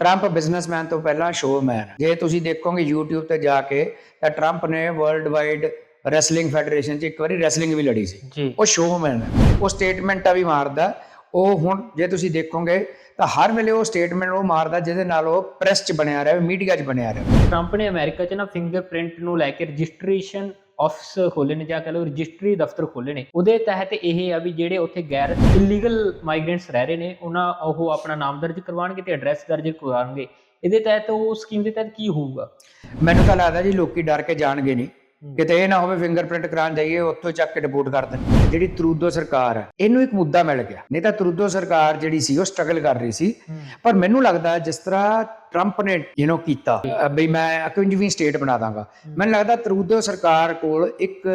Trump businessman ਤੋਂ ਪਹਿਲਾਂ showman ਜੇ ਤੁਸੀਂ ਦੇਖੋਗੇ YouTube ਤੇ ਜਾ ਕੇ ਤਾਂ ਟਰੰਪ ਨੇ ਵਰਲਡ ਵਾਈਡ ਰੈਸਲਿੰਗ ਫੈਡਰੇਸ਼ਨ 'ਚ ਇੱਕ ਵਾਰੀ ਰੈਸਲਿੰਗ ਵੀ ਲੜੀ ਸੀ। ਉਹ ਸ਼ੋਅਮੈਨ ਹੈ ਉਹ ਸਟੇਟਮੈਂਟਾਂ ਵੀ ਮਾਰਦਾ। ਉਹ ਹੁਣ ਜੇ ਤੁਸੀਂ ਦੇਖੋਗੇ ਤਾਂ ਹਰ ਵੇਲੇ ਉਹ ਸਟੇਟਮੈਂਟ ਉਹ ਮਾਰਦਾ ਜਿਹਦੇ ਨਾਲ ਉਹ ਪ੍ਰੈਸ 'ਚ ਬਣਿਆ ਰਹੇ ਮੀਡੀਆ 'ਚ ਬਣਿਆ ਰਹੇ। ਟਰੰਪ ਨੇ ਅਮਰੀਕਾ 'ਚ ਨਾ ਫਿੰਗਰਪ੍ਰਿੰਟ ਨੂੰ ਲੈ ਕੇ ਰਜਿਸਟ੍ਰੇਸ਼ਨ ਆਫਿਸ ਖੋਲੇ ਨੇ ਜਾਂ ਕਹ ਲਓ ਰਜਿਸਟਰੀ ਦਫ਼ਤਰ ਖੋਲੇ ਨੇ, ਉਹਦੇ ਤਹਿਤ ਇਹ ਆ ਵੀ ਜਿਹੜੇ ਉੱਥੇ ਗੈਰ ਇਲੀਗਲ ਮਾਈਗ੍ਰੈਂਟਸ ਰਹਿ ਰਹੇ ਨੇ, ਉਹਨਾਂ ਉਹ ਆਪਣਾ ਨਾਮ ਦਰਜ ਕਰਵਾਉਣਗੇ ਤੇ ਐਡਰੈਸ ਦਰਜ ਕਰਵਾਉਣਗੇ। ਇਹਦੇ ਤਹਿਤ ਉਹ ਸਕੀਮ ਦੇ ਤਹਿਤ ਕੀ ਹੋਊਗਾ? ਮੈਨੂੰ ਤਾਂ ਲੱਗਦਾ ਜੀ ਲੋਕੀ ਡਰ ਕੇ ਜਾਣਗੇ ਨਹੀਂ। ਕਿਤੇ ਇਹ ਨਾ ਹੋਵੇ ਫਿੰਗਰਪ੍ਰਿੰਟ ਕਰਾਉਣ ਜਾਈਏ ਉੱਥੋਂ ਚੱਕ ਕੇ ਡਿਪੋਰਟ ਕਰ ਦੇਣ। ਜਿਹੜੀ ਤਰੂਦੋ ਸਰਕਾਰ ਹੈ ਇਹਨੂੰ ਇੱਕ ਮੁੱਦਾ ਮਿਲ ਗਿਆ। ਨਹੀਂ ਤਾਂ ਤਰੂਦੋ ਸਰਕਾਰ ਜਿਹੜੀ ਸੀ ਉਹ ਸਟਰਗਲ ਕਰ ਰਹੀ ਸੀ। ਪਰ ਮੈਨੂੰ ਲੱਗਦਾ ਜਿਸ ਤਰ੍ਹਾਂ ਟਰੰਪ ਨੇ ਯੂ نو ਕੀਤਾ ਬਈ ਮੈਂ 51ਵੀਂ ਸਟੇਟ ਬਣਾ ਦਾਂਗਾ। ਮੈਨੂੰ ਲੱਗਦਾ ਤਰੂਦੋ ਸਰਕਾਰ ਕੋਲ ਇੱਕ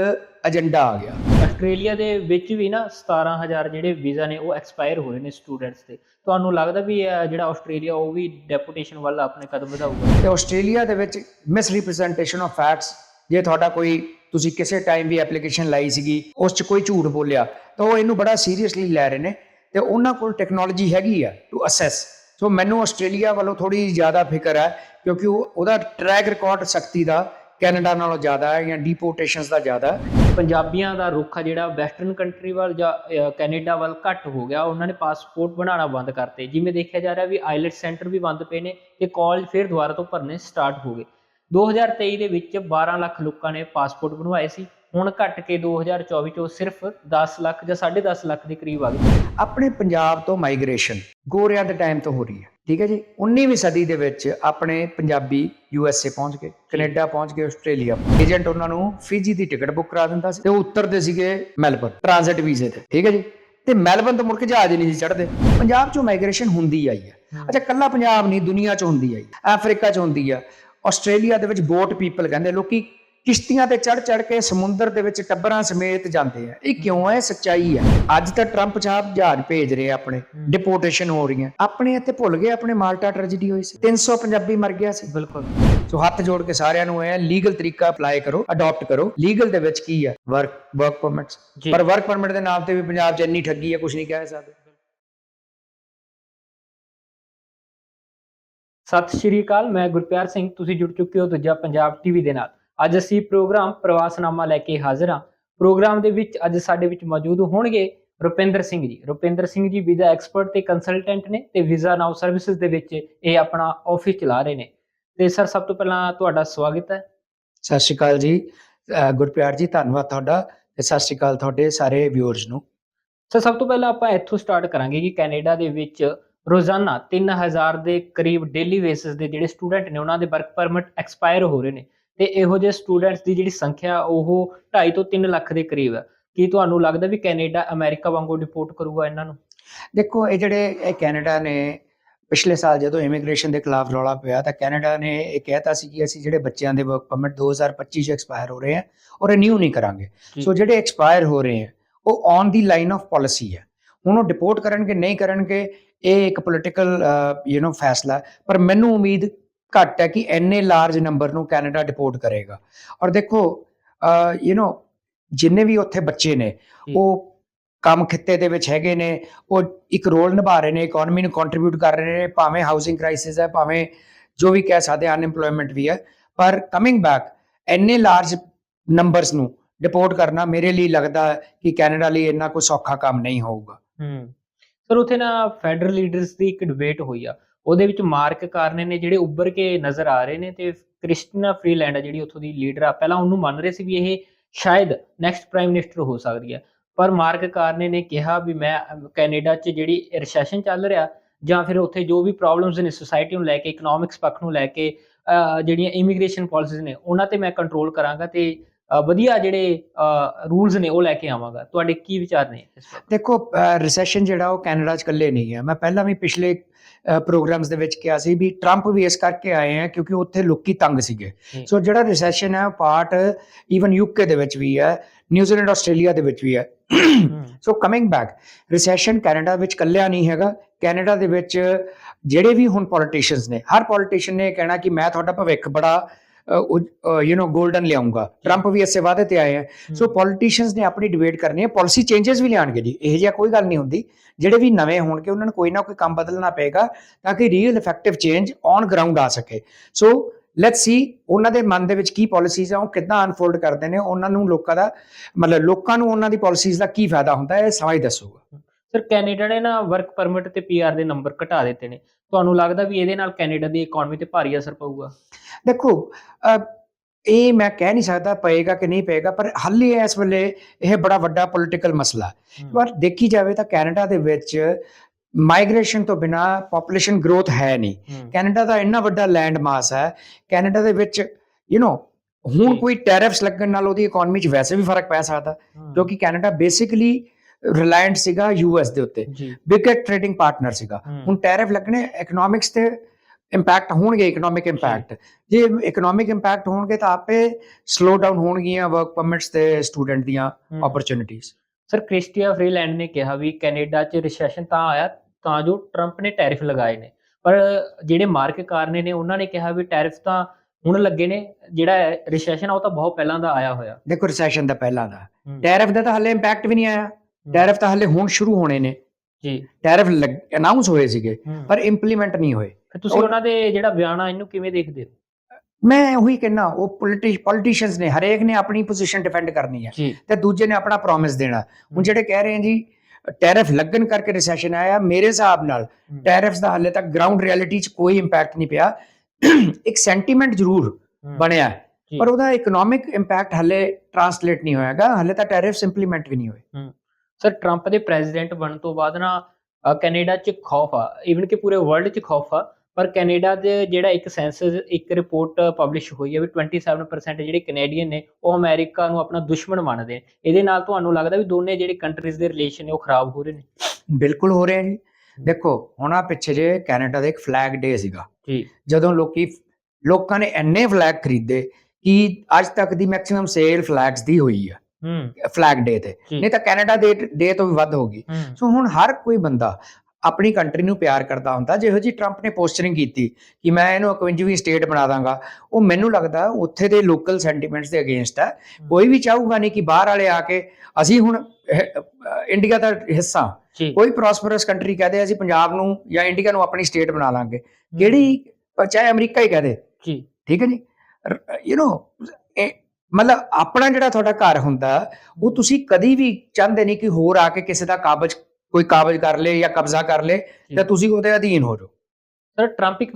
ਏਜੰਡਾ ਆ ਗਿਆ। ਆਸਟ੍ਰੇਲੀਆ ਦੇ ਵਿੱਚ ਵੀ ਨਾ 17000 ਜਿਹੜੇ ਵੀਜ਼ਾ ਨੇ ਉਹ ਐਕਸਪਾਇਰ ਹੋ ਰਹੇ ਨੇ ਸਟੂਡੈਂਟਸ ਦੇ। ਤੁਹਾਨੂੰ ਲੱਗਦਾ ਵੀ ਜਿਹੜਾ ਆਸਟ੍ਰੇਲੀਆ ਉਹ ਵੀ ਡੈਪੂਟੇਸ਼ਨ ਵੱਲ ਆਪਣੇ ਕਦਮ ਵਧਾਊਗਾ? ਤੇ ਆਸਟ੍ਰੇਲੀਆ ਦੇ ਵਿੱਚ ਮਿਸ ਰਿਪਰੈਜ਼ੈਂਟੇਸ਼ਨ ਆਫ ਫੈਕਟਸ ਜੇ ਤੁਹਾਡਾ ਕੋਈ ਤੁਸੀਂ ਕਿਸੇ ਟਾਈਮ ਵੀ ਐਪਲੀਕੇਸ਼ਨ ਲਾਈ ਸੀਗੀ, ਉਸ 'ਚ ਕੋਈ ਝੂਠ ਬੋਲਿਆ, ਤਾਂ ਉਹ ਇਹਨੂੰ ਬੜਾ ਸੀਰੀਅਸਲੀ ਲੈ ਰਹੇ ਨੇ ਤੇ ਉਹਨਾਂ ਕੋਲ ਟੈਕਨੋਲੋਜੀ ਹੈਗੀ ਆ ਟੂ ਅਸੈਸ ਸੋ ਮੈਨੂੰ ਆਸਟ੍ਰੇਲੀਆ ਵੱਲੋਂ ਥੋੜੀ ਜ਼ਿਆਦਾ ਫਿਕਰ ਹੈ, ਕਿਉਂਕਿ ਉਹ, ਉਹਦਾ ਟਰੈਕ ਰਿਕਾਰਡ ਸਖਤੀ ਦਾ, ਕੈਨੇਡਾ ਨਾਲੋਂ ਜ਼ਿਆਦਾ ਹੈ ਜਾਂ ਡੀਪੋਰਟੇਸ਼ਨਸ ਦਾ ਜ਼ਿਆਦਾ ਪੰਜਾਬੀਆਂ ਦਾ ਰੁੱਖ ਆ ਜਿਹੜਾ ਵੈਸਟਰਨ ਕੰਟਰੀ ਵੱਲ ਜਾਂ ਕੈਨੇਡਾ ਵੱਲ ਘੱਟ ਹੋ ਗਿਆ, ਉਹਨਾਂ ਨੇ ਪਾਸਪੋਰਟ ਬਣਾਉਣਾ ਬੰਦ ਕਰਤੇ। ਜਿਵੇਂ ਦੇਖਿਆ ਜਾ ਰਿਹਾ ਵੀ ਆਈਲੈਟ ਸੈਂਟਰ ਵੀ ਬੰਦ ਪਏ ਨੇ ਤੇ ਕਾਲਜ ਫਿਰ ਦੁਬਾਰਾ ਤੋਂ ਭਰਨੇ ਸਟਾਰਟ ਹੋ ਗਏ। 2023 ਦੇ ਵਿੱਚ 12 ਲੱਖ ਲੋਕਾਂ ਨੇ ਪਾਸਪੋਰਟ ਬਣਵਾਏ ਸੀ। ਹੁਣ ਘਟ ਕੇ 2024 ਚੋਂ ਸਿਰਫ 10 ਲੱਖ ਜਾਂ 10.5 ਲੱਖ ਦੇ ਕਰੀਬ ਆ ਗਏ। ਆਪਣੇ ਪੰਜਾਬ ਤੋਂ ਮਾਈਗ੍ਰੇਸ਼ਨ ਗੋਰਿਆਂ ਦੇ ਟਾਈਮ ਤੋਂ ਹੋ ਰਹੀ ਹੈ। ਠੀਕ ਹੈ ਜੀ? 19ਵੀਂ ਸਦੀ ਦੇ ਵਿੱਚ ਆਪਣੇ ਪੰਜਾਬੀ ਯੂ ਐਸ ਏ ਪਹੁੰਚ ਗਏ ਕੈਨੇਡਾ ਪਹੁੰਚ ਗਏ ਆਸਟ੍ਰੇਲੀਆ ਏਜੰਟ ਉਹਨਾਂ ਨੂੰ ਫਿਜੀ ਦੀ ਟਿਕਟ ਬੁੱਕ ਕਰਾ ਦਿੰਦਾ ਸੀ ਤੇ ਉਹ ਉਤਰਦੇ ਸੀਗੇ ਮੈਲਬਰਨ ਟ੍ਰਾਂਜ਼ਿਟ ਵੀਜ਼ੇ ਤੇ। ਠੀਕ ਹੈ ਜੀ? ਤੇ ਮੈਲਬਰਨ ਤੋਂ ਮੁੜ ਕੇ ਜਹਾਜ਼ ਨਹੀਂ ਸੀ ਚੜ੍ਹਦੇ। ਪੰਜਾਬ ਚੋਂ ਮਾਈਗ੍ਰੇਸ਼ਨ ਹੁੰਦੀ ਆਈ ਹੈ। ਅੱਛਾ ਕੱਲਾ ਪੰਜਾਬ ਨਹੀਂ ਦੁਨੀਆ 'ਚ ਹੁੰਦੀ ਆਈ ਅਫਰੀਕਾ 'ਚ ਹੁੰਦੀ ਆ। ਆਸਟ੍ਰੇਲੀਆ ਦੇ ਵਿੱਚ ਬੋਟ ਪੀਪਲ ਕਹਿੰਦੇ ਲੋਕੀ ਕਿਸ਼ਤੀਆਂ ਤੇ ਚੜ ਚੜ ਕੇ ਸਮੁੰਦਰ ਦੇ ਵਿੱਚ ਟੱਬਰਾਂ ਸਮੇਤ ਜਾਂਦੇ ਆ। ਇਹ ਕਿਉਂ ਹੈ? ਸੱਚਾਈ ਹੈ। ਅੱਜ ਤਾਂ ਟਰੰਪ ਸਾਹਿਬ ਜਹਾਜ਼ ਭੇਜ ਰਹੇ ਆਪਣੇ ਡਿਪੋਰਟੇਸ਼ਨ ਹੋ ਰਹੀਆਂ। ਆਪਣੇ ਇੱਥੇ ਭੁੱਲ ਗਏ ਆਪਣੇ ਮਾਲਟਾ ਟ੍ਰੈਜੇਡੀ ਹੋਈ ਸੀ। 300 ਪੰਜਾਬੀ ਮਰ ਗਿਆ ਸੀ। ਬਿਲਕੁਲ। ਸੋ ਹੱਥ ਜੋੜ ਕੇ ਸਾਰਿਆਂ ਨੂੰ ਇਹ ਲੀਗਲ ਤਰੀਕਾ ਅਪਲਾਈ ਕਰੋ ਅਡਾਪਟ ਕਰੋ। ਲੀਗਲ ਦੇ ਵਿੱਚ ਕੀ ਹੈ? Work work permits. ਪਰ ਵਰਕ ਪਰਮਿਟ ਦੇ ਨਾਮ ਤੇ ਵੀ ਪੰਜਾਬ 'ਚ ਇੰਨੀ ਠੱਗੀ ਹੈ ਕੁਝ ਨਹੀਂ ਕਹਿ ਸਕਦੇ। ਸਤਿ ਸ਼੍ਰੀ ਅਕਾਲ ਮੈਂ ਗੁਰਪਿਆਰ ਸਿੰਘ ਤੁਸੀਂ ਜੁੜ ਚੁੱਕੇ ਹੋ ਦੂਜਾ ਪੰਜਾਬ ਟੀਵੀ ਦੇ ਨਾਲ। ਅੱਜ ਅਸੀਂ ਪ੍ਰੋਗਰਾਮ ਪ੍ਰਵਾਸਨਾਮਾ ਲੈ ਕੇ ਹਾਜ਼ਰ ਹਾਂ। ਪ੍ਰੋਗਰਾਮ ਦੇ ਵਿੱਚ ਅੱਜ ਸਾਡੇ ਵਿੱਚ ਮੌਜੂਦ ਹੋਣਗੇ ਰੁਪਿੰਦਰ ਸਿੰਘ ਜੀ। ਰੁਪਿੰਦਰ ਸਿੰਘ ਜੀ ਵੀਜ਼ਾ ਐਕਸਪਰਟ ਤੇ ਕੰਸਲਟੈਂਟ ਨੇ ਤੇ ਵੀਜ਼ਾ ਨਾਓ ਸਰਵਿਸਿਜ਼ ਦੇ ਵਿੱਚ ਇਹ ਆਪਣਾ ਆਫਿਸ ਚਲਾ ਰਹੇ ਨੇ। ਤੇ ਸਰ ਸਭ ਤੋਂ ਪਹਿਲਾਂ ਤੁਹਾਡਾ ਸਵਾਗਤ ਹੈ। ਸਤਿ ਸ਼੍ਰੀ ਅਕਾਲ ਜੀ। ਗੁਰਪਿਆਰ ਜੀ ਧੰਨਵਾਦ ਤੁਹਾਡਾ ਤੇ ਸਤਿ ਸ਼੍ਰੀ ਅਕਾਲ ਤੁਹਾਡੇ ਸਾਰੇ ਵਿਊਅਰਸ ਨੂੰ। ਸਰ ਸਭ ਤੋਂ ਪਹਿਲਾਂ ਆਪਾਂ ਇੱਥੋਂ ਸਟਾਰਟ ਕਰਾਂਗੇ ਕਿ ਕੈਨੇਡਾ ਦੇ ਵਿੱਚ ਰੋਜ਼ਾਨਾ 3000 ਦੇ ਕਰੀਬ ਡੇਲੀ ਬੇਸਿਸ ਦੇ ਜਿਹੜੇ ਸਟੂਡੈਂਟ ਨੇ ਉਹਨਾਂ ਦੇ ਵਰਕ ਪਰਮਿਟ ਐਕਸਪਾਇਰ ਹੋ ਰਹੇ ਨੇ। ਤੇ ਇਹੋ ਜਿਹੇ ਸਟੂਡੈਂਟਸ ਦੀ ਜਿਹੜੀ ਸੰਖਿਆ ਉਹ 2.5 ਤੋਂ 3 ਲੱਖ ਦੇ ਕਰੀਬ ਹੈ ਕੀ ਤੁਹਾਨੂੰ ਲੱਗਦਾ ਵੀ ਕੈਨੇਡਾ ਅਮਰੀਕਾ ਵਾਂਗੂ ਡਿਪੋਰਟ ਕਰੂਗਾ ਇਹਨਾਂ ਨੂੰ? ਦੇਖੋ ਇਹ ਜਿਹੜੇ ਇਹ ਕੈਨੇਡਾ ਨੇ ਪਿਛਲੇ ਸਾਲ ਜਦੋਂ ਇਮੀਗ੍ਰੇਸ਼ਨ ਦੇ ਖਿਲਾਫ ਰੌਲਾ ਪਿਆ ਤਾਂ ਕੈਨੇਡਾ ਨੇ ਇਹ ਕਹਿਤਾ ਸੀ ਕਿ ਅਸੀਂ ਜਿਹੜੇ ਬੱਚਿਆਂ ਦੇ ਵਰਕ ਪਰਮਿਟ 2025 ਚ ਐਕਸਪਾਇਰ ਹੋ ਰਹੇ ਆ ਔਰ ਰਿਨਿਊ ਨਹੀਂ ਕਰਾਂਗੇ। ਸੋ ਜਿਹੜੇ ਐਕਸਪਾਇਰ ਹੋ ਰਹੇ ਆ ਉਹ on the line of policy ਹੈ ਹੁਣ ਉਹ ਡਿਪੋਰਟ ਕਰਨਗੇ ਨਹੀਂ ਕਰਨਗੇ ਇਹ ਇੱਕ ਪੋਲਿਟੀਕਲ ਯੂ نو ਫੈਸਲਾ ਹੈ। ਪਰ ਮੈਨੂੰ ਉਮੀਦ ਘੱਟ ਹੈ ਕਿ ਇੰਨੇ ਲਾਰਜ ਨੰਬਰ ਨੂੰ ਕੈਨੇਡਾ ਡਿਪੋਰਟ ਕਰੇਗਾ ਔਰ ਦੇਖੋ ਯੂ نو ਜਿੰਨੇ ਵੀ ਉੱਥੇ ਬੱਚੇ ਨੇ ਜੀ। ਉਹ ਕੰਮ ਖਿੱਤੇ ਦੇ ਵਿੱਚ ਹੈਗੇ ਨੇ ਉਹ ਇੱਕ ਰੋਲ ਨਿਭਾ ਰਹੇ ਨੇ ਇਕਨੋਮੀ ਨੂੰ ਕੰਟਰੀਬਿਊਟ ਕਰ ਰਹੇ ਨੇ ਭਾਵੇਂ ਹਾਊਸਿੰਗ ਕ੍ਰਾਈਸਿਸ ਹੈ ਭਾਵੇਂ ਜੋ ਵੀ ਕਹਿ ਸਕਦੇ ਅਨਐਮਪਲੋਇਮੈਂਟ ਵੀ ਹੈ ਪਰ ਕਮਿੰਗ ਬੈਕ ਇੰਨੇ ਲਾਰਜ ਨੰਬਰਸ ਨੂੰ ਡਿਪੋਰਟ ਕਰਨਾ ਮੇਰੇ ਲਈ ਲੱਗਦਾ ਹੈ ਕਿ ਕੈਨੇਡਾ ਲਈ ਇੰਨਾ ਕੋਈ ਸੌਖਾ ਕੰਮ ਨਹੀਂ ਹੋਊਗਾ ਹੂੰ ਸਰ ਉਥੇ ਨਾ ਫੈਡਰਲ ਲੀਡਰਸ ਦੀ ਇੱਕ ਡਿਬੇਟ ਹੋਈ ਆ। ਉਹਦੇ ਵਿੱਚ ਮਾਰਕ ਕਾਰਨੇ ਨੇ ਜਿਹੜੇ ਉੱਭਰ ਕੇ ਨਜ਼ਰ ਆ ਰਹੇ ਨੇ ਤੇ ਕ੍ਰਿਸਟੀਨਾ ਫਰੀਲੈਂਡ ਆ ਜਿਹੜੀ ਉੱਥੋਂ ਦੀ ਲੀਡਰ ਆ। ਪਹਿਲਾਂ ਉਹਨੂੰ ਮੰਨ ਰਹੇ ਸੀ ਵੀ ਇਹ ਸ਼ਾਇਦ ਨੈਕਸਟ ਪ੍ਰਾਈਮ ਮਿਨਿਸਟਰ ਹੋ ਸਕਦੀ ਹੈ ਪਰ ਮਾਰਕ ਕਾਰਨੇ ਨੇ ਕਿਹਾ ਵੀ ਮੈਂ, ਕੈਨੇਡਾ 'ਚ ਜਿਹੜੀ ਰਿਸੈਸ਼ਨ ਚੱਲ ਰਿਹਾ ਜਾਂ ਫਿਰ ਉੱਥੇ ਜੋ ਵੀ ਪ੍ਰੋਬਲਮਸ ਨੇ ਸੋਸਾਇਟੀ ਨੂੰ ਲੈ ਕੇ ਇਕਨੋਮਿਕਸ ਪੱਖ ਨੂੰ ਲੈ ਕੇ ਜਿਹੜੀਆਂ ਇਮੀਗ੍ਰੇਸ਼ਨ ਪਾਲਿਸੀਜ਼ ਨੇ, ਉਹਨਾਂ ਤੇ ਮੈਂ ਕੰਟਰੋਲ ਕਰਾਂਗਾ ਤੇ ਵਧੀਆ ਜਿਹੜੇ ਰੂਲਸ ਨੇ ਉਹ ਲੈ ਕੇ ਆਵਾਂਗਾ। ਤੁਹਾਡੇ ਕੀ ਵਿਚਾਰ ਨੇ ਦੇਖੋ ਰਿਸੈਸ਼ਨ ਜਿਹੜਾ ਉਹ ਕੈਨੇਡਾ 'ਚ ਇਕੱਲੇ ਨਹੀਂ ਹੈ। ਮੈਂ ਪਹਿਲਾਂ ਵੀ ਪਿਛਲੇ ਪ੍ਰੋਗਰਾਮਸ ਦੇ ਵਿੱਚ ਕਿਹਾ ਸੀ ਵੀ ਟਰੰਪ ਵੀ ਇਸ ਕਰਕੇ ਆਏ ਆ ਕਿਉਂਕਿ ਉੱਥੇ ਲੋਕੀ ਤੰਗ ਸੀਗੇ। ਸੋ ਜਿਹੜਾ ਰਿਸੈਸ਼ਨ ਹੈ ਉਹ ਪਾਰਟ ਈਵਨ ਯੂਕੇ ਦੇ ਵਿੱਚ ਵੀ ਹੈ ਨਿਊਜ਼ੀਲੈਂਡ ਆਸਟ੍ਰੇਲੀਆ ਦੇ ਵਿੱਚ ਵੀ ਹੈ। So coming back recession Canada ਵਿੱਚ ਕੱਲਿਆ ਨਹੀਂ ਹੈਗਾ। ਕੈਨੇਡਾ ਦੇ ਵਿੱਚ ਜਿਹੜੇ ਵੀ ਹੁਣ ਪੋਲੀਟੀਸ਼ੀਅਨਸ ਨੇ ਹਰ ਪੋਲੀਟੀਸ਼ੀਅਨ ਨੇ ਇਹ ਕਹਿਣਾ ਕਿ ਮੈਂ ਤੁਹਾਡਾ ਭਵਿੱਖ ਬੜਾ यू नो गोल्डन ले ਆਉਂਗਾ ਟਰੰਪ ਵੀ ਇਸੇ ਵਾਅਦੇ ਤੇ ਆਏ ਆ। ਸੋ ਪੋਲਿਟਿਸ਼ੀਅਨਸ ਨੇ ਆਪਣੀ ਡਿਬੇਟ ਕਰਨੀ ਹੈ। ਪਾਲਿਸੀ ਚੇਂਜਸ ਵੀ ਲਿਆਣਗੇ ਜੀ। ਇਹ ਜਿਹਾ ਕੋਈ ਗੱਲ ਨਹੀਂ ਹੁੰਦੀ। ਜਿਹੜੇ ਵੀ ਨਵੇਂ ਹੋਣਗੇ ਉਹਨਾਂ ਨੂੰ ਕੋਈ ਨਾ ਕੋਈ ਕੰਮ ਬਦਲਣਾ ਪਏਗਾ ਤਾਂ ਕਿ real effective change on ground ਆ ਸਕੇ। ਸੋ ਲੈਟਸ ਸੀ ਉਹਨਾਂ ਦੇ ਮਨ ਦੇ ਵਿੱਚ ਕੀ ਪਾਲਿਸੀਜ਼ ਆ ਉਹ ਕਿੱਦਾਂ ਅਨਫੋਲਡ ਕਰਦੇ ਨੇ ਉਹਨਾਂ ਨੂੰ ਲੋਕਾਂ ਦਾ ਮਤਲਬ ਲੋਕਾਂ ਨੂੰ ਉਹਨਾਂ ਦੀ ਪਾਲਿਸੀਜ਼ ਦਾ ਕੀ ਫਾਇਦਾ ਹੁੰਦਾ ਹੈ ਇਹ ਸਮਝ ਦੱਸੂਗਾ। ਸਰ ਕੈਨੇਡਾ ਨੇ ਨਾ ਵਰਕ ਪਰਮਿਟ ਤੇ ਪੀਆਰ ਦੇ ਨੰਬਰ ਘਟਾ ਦਿੱਤੇ ਨੇ। ਤੁਹਾਨੂੰ ਲੱਗਦਾ ਵੀ ਇਹਦੇ ਨਾਲ ਕੈਨੇਡਾ ਦੀ ਇਕਨੋਮੀ ਤੇ ਭਾਰੀ ਅਸਰ ਪਊਗਾ? ਦੇਖੋ ਇਹ ਮੈਂ ਕਹਿ ਨਹੀਂ ਸਕਦਾ ਪਏਗਾ ਕਿ ਨਹੀਂ ਪਏਗਾ ਪਰ ਹਾਲੇ ਇਸ ਵੇਲੇ ਇਹ ਬੜਾ ਵੱਡਾ ਪੋਲਿਟੀਕਲ ਮਸਲਾ। ਪਰ ਦੇਖੀ ਜਾਵੇ ਤਾਂ ਕੈਨੇਡਾ ਦੇ ਵਿੱਚ ਮਾਈਗ੍ਰੇਸ਼ਨ ਤੋਂ ਬਿਨਾ ਪੋਪੂਲੇਸ਼ਨ ਗਰੋਥ ਹੈ ਨਹੀਂ। ਕੈਨੇਡਾ ਦਾ ਇੰਨਾ ਵੱਡਾ ਲੈਂਡ ਮਾਸ ਹੈ ਕੈਨੇਡਾ ਦੇ ਵਿੱਚ ਯੂ نو ਹੁਣ। ਕੋਈ ਟੈਰਿਫਸ ਲੱਗਣ ਨਾਲ ਉਹਦੀ ਇਕਨੋਮੀ 'ਚ ਵੈਸੇ ਵੀ ਫ਼ਰਕ ਪੈ ਸਕਦਾ। ਕਿਉਂਕਿ ਕੈਨੇਡਾ ਬੇਸਿਕਲੀ ਰਿਲਾਇੰਟ ਸੀਗਾ ਯੂਐਸ ਦੇ ਉੱਤੇ। ਬਿਗੇਸਟ ਟ੍ਰੇਡਿੰਗ ਪਾਰਟਨਰ ਸੀਗਾ। ਹੁਣ ਟੈਰਿਫ ਲੱਗਣੇ ਇਕਨੋਮਿਕਸ ਤੇ ਇੰਪੈਕਟ ਹੋਣਗੇ ਇਕਨੋਮਿਕ ਇੰਪੈਕਟ ਜੇ। ਇਕਨੋਮਿਕ ਇੰਪੈਕਟ ਹੋਣਗੇ ਤਾਂ ਆਪੇ ਸਲੋ ਡਾਊਨ ਹੋਣਗੀਆਂ ਵਰਕ ਪਰਮਿਟਸ ਤੇ ਸਟੂਡੈਂਟ ਦੀਆਂ। ਓਪਰਚੁਨਿਟੀਜ਼ ਸਰ ਕ੍ਰਿਸਟੀਆ ਫਰੀਲੈਂਡ ਨੇ ਕਿਹਾ ਵੀ ਕੈਨੇਡਾ 'ਚ ਰਿਸੈਸ਼ਨ ਤਾਂ ਆਇਆ ਤਾਂ ਜੋ ਟਰੰਪ ਨੇ ਟੈਰਿਫ ਲਗਾਏ ਨੇ। ਪਰ ਜਿਹੜੇ ਮਾਰਕ ਕਾਰਨੇ ਨੇ ਉਹਨਾਂ ਨੇ ਕਿਹਾ ਵੀ ਟੈਰਿਫ ਤਾਂ ਹੁਣ ਲੱਗੇ ਨੇ ਜਿਹੜਾ ਰਿਸੈਸ਼ਨ ਆ ਉਹ ਤਾਂ ਬਹੁਤ ਪਹਿਲਾਂ ਦਾ ਆਇਆ ਹੋਇਆ। ਦੇਖੋ ਰਿਸੈਸ਼ਨ ਦਾ ਪਹਿਲਾਂ ਦਾ। ਟੈਰਿਫ ਦਾ ਤਾਂ ਹਲੇ ਇੰਪੈਕਟ ਵੀ ਨਹੀਂ ਆਇਆ। ਟੈਰਿਫ ਤਾਂ ਹਲੇ ਹੁਣ ਸ਼ੁਰੂ ਹੋਣੇ ਨੇ। ਜੀ। ਟੈਰਿਫ ਅਨਾਉਂਸ ਹੋਏ ਸੀਗੇ। ਪਰ ਇੰਪਲੀਮੈਂਟ ਨਹੀਂ ਹੋਏ। ਫਿਰ ਤੁਸੀਂ ਉਹ- ਉਹਨਾਂ ਦੇ ਜਿਹੜਾ ਬਿਆਨ ਆ ਇਹਨੂੰ ਕਿਵੇਂ ਦੇਖਦੇ ਹੋ? ਮੈਂ ਉਹੀ ਕਹਿਣਾ ਉਹ ਪੋਲੀਟੀਸ਼ੀਅਨਸ ਨੇ ਹਰੇਕ ਨੇ ਆਪਣੀ ਪੋਜੀਸ਼ਨ ਡਿਫੈਂਡ ਕਰਨੀ ਹੈ ਤੇ ਦੂਜੇ ਨੇ ਆਪਣਾ ਪ੍ਰੋਮਿਸ ਦੇਣਾ। ਹੁਣ ਜਿਹੜੇ ਕਹਿ ਰਹੇ ਆ ਜੀ ਟੈਰਿਫ ਲੱਗਣ ਕਰਕੇ ਰਿਸੈਸ਼ਨ ਆਇਆ ਮੇਰੇ ਹਿਸਾਬ ਨਾਲ ਟੈਰਿਫਸ ਦਾ ਹਾਲੇ ਤੱਕ ਗਰਾਊਂਡ ਰਿਐਲਿਟੀ 'ਚ ਕੋਈ ਇੰਪੈਕਟ ਨਹੀਂ ਪਿਆ। ਇੱਕ ਸੈਂਟੀਮੈਂਟ ਜ਼ਰੂਰ ਬਣਿਆ। ਪਰ ਉਹਦਾ ਇਕਨੋਮਿਕ ਇੰਪੈਕਟ ਹਾਲੇ ਟਰਾਂਸਲੇਟ ਨਹੀਂ ਹੋਇਆਗਾ। ਹਾਲੇ ਤਾਂ ਟੈਰਿਫਸ ਇੰਪਲੀਮੈਂਟ ਵੀ ਨਹੀਂ ਹੋਏ। ਸਰ ਟਰੰਪ ਦੇ ਪ੍ਰੈਜ਼ੀਡੈਂਟ ਬਣਨ ਤੋਂ ਬਾਅਦ ਨਾ ਕੈਨੇਡਾ 'ਚ ਖੌਫ ਆ। ਈਵਨ ਕਿ ਪੂਰੇ ਵਰਲਡ 'ਚ ਖੌਫ ਆ। ਪਰ ਕੈਨੇਡਾ ਦੇ ਜਿਹੜਾ ਇੱਕ ਸੈਂਸਸ ਇੱਕ ਰਿਪੋਰਟ ਪਬਲਿਸ਼ ਹੋਈ ਹੈ ਵੀ 27% ਜਿਹੜੇ ਕੈਨੇਡੀਅਨ ਨੇ ਉਹ ਅਮਰੀਕਾ ਨੂੰ ਆਪਣਾ ਦੁਸ਼ਮਣ ਮੰਨਦੇ ਨੇ। ਇਹਦੇ ਨਾਲ ਤੁਹਾਨੂੰ ਲੱਗਦਾ ਵੀ ਦੋਨੇ ਜਿਹੜੇ ਕੰਟਰੀਜ਼ ਦੇ ਰਿਲੇਸ਼ਨ ਨੇ ਉਹ ਖਰਾਬ ਹੋ ਰਹੇ ਨੇ? ਬਿਲਕੁਲ ਹੋ ਰਿਹਾ ਜੀ ਦੇਖੋ ਹੁਣ ਆ ਪਿੱਛੇ ਜੇ ਕੈਨੇਡਾ ਦਾ ਇੱਕ ਫਲੈਗ ਡੇ ਸੀਗਾ। ਜੀ। ਜਦੋਂ ਲੋਕੀ ਲੋਕਾਂ ਨੇ ਇੰਨੇ ਫਲੈਗ ਖਰੀਦੇ ਕਿ ਅੱਜ ਤੱਕ ਦੀ ਮੈਕਸਿਮਮ ਸੇਲ ਫਲੈਗਸ ਦੀ ਹੋਈ ਆ। ਫਲੈਗ ਡੇ ਤੇ। ਨਹੀਂ ਤਾਂ ਕੈਨੇਡਾ ਦੇ ਡੇ ਤੋਂ ਵੀ ਵੱਧ ਹੋਗੀ ਸੋ ਹੁਣ ਹਰ ਕੋਈ ਬੰਦਾ ਆਪਣੀ ਕੰਟਰੀ ਨੂੰ ਪਿਆਰ ਕਰਦਾ ਹੁੰਦਾ। ਜਿਹੋ ਜੀ ਟਰੰਪ ਨੇ ਪੋਸਟਰਿੰਗ ਕੀਤੀ ਕਿ ਮੈਂ ਇਹਨੂੰ 51ਵੀਂ ਸਟੇਟ ਬਣਾ ਦਾਂਗਾ ਉਹ ਮੈਨੂੰ ਲੱਗਦਾ ਉੱਥੇ ਦੇ ਲੋਕਲ ਸੈਂਟੀਮੈਂਟਸ ਦੇ ਅਗੇਂਸਟ ਹੈ। ਕੋਈ ਵੀ ਚਾਹੂਗਾ ਨਹੀਂ ਕਿ ਬਾਹਰ ਵਾਲੇ ਆ ਕੇ ਅਸੀਂ ਹੁਣ ਇੰਡੀਆ ਦਾ ਹਿੱਸਾ। ਕੋਈ ਪ੍ਰੋਸਪਰਸ ਕੰਟਰੀ ਕਹਦੇ ਅਸੀਂ ਪੰਜਾਬ ਨੂੰ ਜਾਂ ਇੰਡੀਆ ਨੂੰ ਆਪਣੀ ਸਟੇਟ ਬਣਾ ਲਾਂਗੇ। ਕਿਹੜੀ ਚਾਹੇ ਅਮਰੀਕਾ ਹੀ ਕਹਦੇ। ਜੀ। ਠੀਕ ਹੈ ਜੀ? ਯੂ نو ਮਤਲਬ ਆਪਣਾ ਜਿਹੜਾ ਤੁਹਾਡਾ ਘਰ ਹੁੰਦਾ ਉਹ ਤੁਸੀਂ ਕਦੀ ਵੀ ਚਾਹੁੰਦੇ ਨਹੀਂ ਕਿ ਹੋਰ ਆ ਕੇ ਕਿਸੇ ਦਾ ਕਾਬਜ ਕੋਈ ਕਾਬਜ ਕਰ ਲੇ ਜਾਂ ਕਬਜ਼ਾ ਕਰ ਲੇ ਤਾਂ ਤੁਸੀਂ ਉਹਦੇ ਅਧੀਨ ਹੋ ਜਾਓ। ਸਰ ਟਰੰਪ ਇੱਕ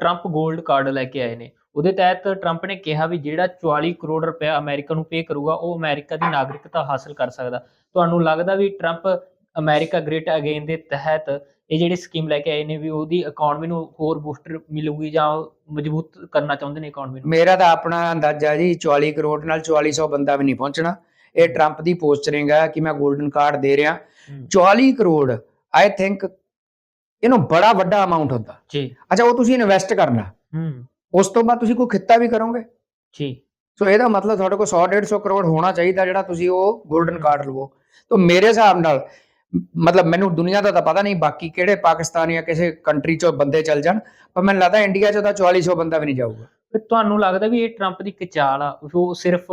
ਟਰੰਪ 골ਡ ਕਾਰਡ ਲੈ ਕੇ ਆਏ ਨੇ। ਉਹਦੇ ਤਹਿਤ ਟਰੰਪ ਨੇ ਕਿਹਾ ਵੀ ਜਿਹੜਾ 44 ਕਰੋੜ ਰੁਪਇਆ ਅਮਰੀਕਾ ਨੂੰ ਪੇ ਕਰੂਗਾ ਉਹ ਅਮਰੀਕਾ ਦੀ ਨਾਗਰਿਕਤਾ ਹਾਸਲ ਕਰ ਸਕਦਾ। ਤੁਹਾਨੂੰ ਲੱਗਦਾ ਵੀ ਟਰੰਪ ਅਮਰੀਕਾ ਗ੍ਰੇਟ ਅਗੇਨ ਦੇ ਤਹਿਤ ਇਹ ਜਿਹੜੀ ਸਕੀਮ ਲੈ ਕੇ ਆਏ ਨੇ ਵੀ ਉਹਦੀ ਇਕਨੋਮੀ ਨੂੰ ਹੋਰ ਬੂਸਟਰ ਮਿਲੂਗੀ ਜਾਂ ਮਜ਼ਬੂਤ ਕਰਨਾ ਚਾਹੁੰਦੇ ਨੇ ਇਕਨੋਮੀ ਨੂੰ? ਮੇਰਾ ਤਾਂ ਆਪਣਾ ਅੰਦਾਜ਼ਾ ਜੀ 44 ਕਰੋੜ ਨਾਲ 4400 ਬੰਦਾ ਵੀ ਨਹੀਂ ਪਹੁੰਚਣਾ। ਇਹ ਟਰੰਪ ਦੀ ਪੋਸਟਰਿੰਗ ਹੈ ਕਿ ਮੈਂ 골ਡਨ ਕਾਰਡ ਦੇ ਰਿਹਾ। 44 ਕਰੋੜ ਆਈ ਥਿੰਕ ਇਹਨੂੰ ਬੜਾ ਵੱਡਾ ਅਮਾਉਂਟ ਹੁੰਦਾ। ਜੀ। ਅੱਛਾ ਉਹ ਤੁਸੀਂ ਇਨਵੈਸਟ ਕਰਨਾ ਹੂੰ। ਉਸ ਤੋਂ ਬਾਅਦ ਤੁਸੀਂ ਕੋਈ ਖਿੱਤਾ ਵੀ ਕਰੋਗੇ? ਜੀ। ਸੋ ਇਹਦਾ ਮਤਲਬ ਤੁਹਾਡੇ ਕੋਲ 100 150 ਕਰੋੜ ਹੋਣਾ ਚਾਹੀਦਾ ਜਿਹੜਾ ਤੁਸੀਂ ਉਹ 골ਡਨ ਕਾਰਡ ਲਵੋ। ਤਾਂ ਮੇਰੇ ਹਿਸਾਬ ਨਾਲ ਮਤਲਬ ਮੈਨੂੰ ਦੁਨੀਆ ਦਾ ਤਾਂ ਪਤਾ ਨਹੀਂ ਬਾਕੀ ਕਿਹੜੇ ਪਾਕਿਸਤਾਨ ਜਾਂ ਕਿਸੇ ਕੰਟਰੀ ਚੋਂ ਬੰਦੇ ਚੱਲ ਜਾਣ ਪਰ ਮੈਨੂੰ ਲੱਗਦਾ ਇੰਡੀਆ ਚੋਂ ਤਾਂ 4400 ਬੰਦਾ ਵੀ ਨਹੀਂ ਜਾਊਗਾ। ਫਿਰ ਤੁਹਾਨੂੰ ਲੱਗਦਾ ਵੀ ਇਹ ਟਰੰਪ ਦੀ ਇੱਕ ਚਾਲ ਆ ਉਹ ਸਿਰਫ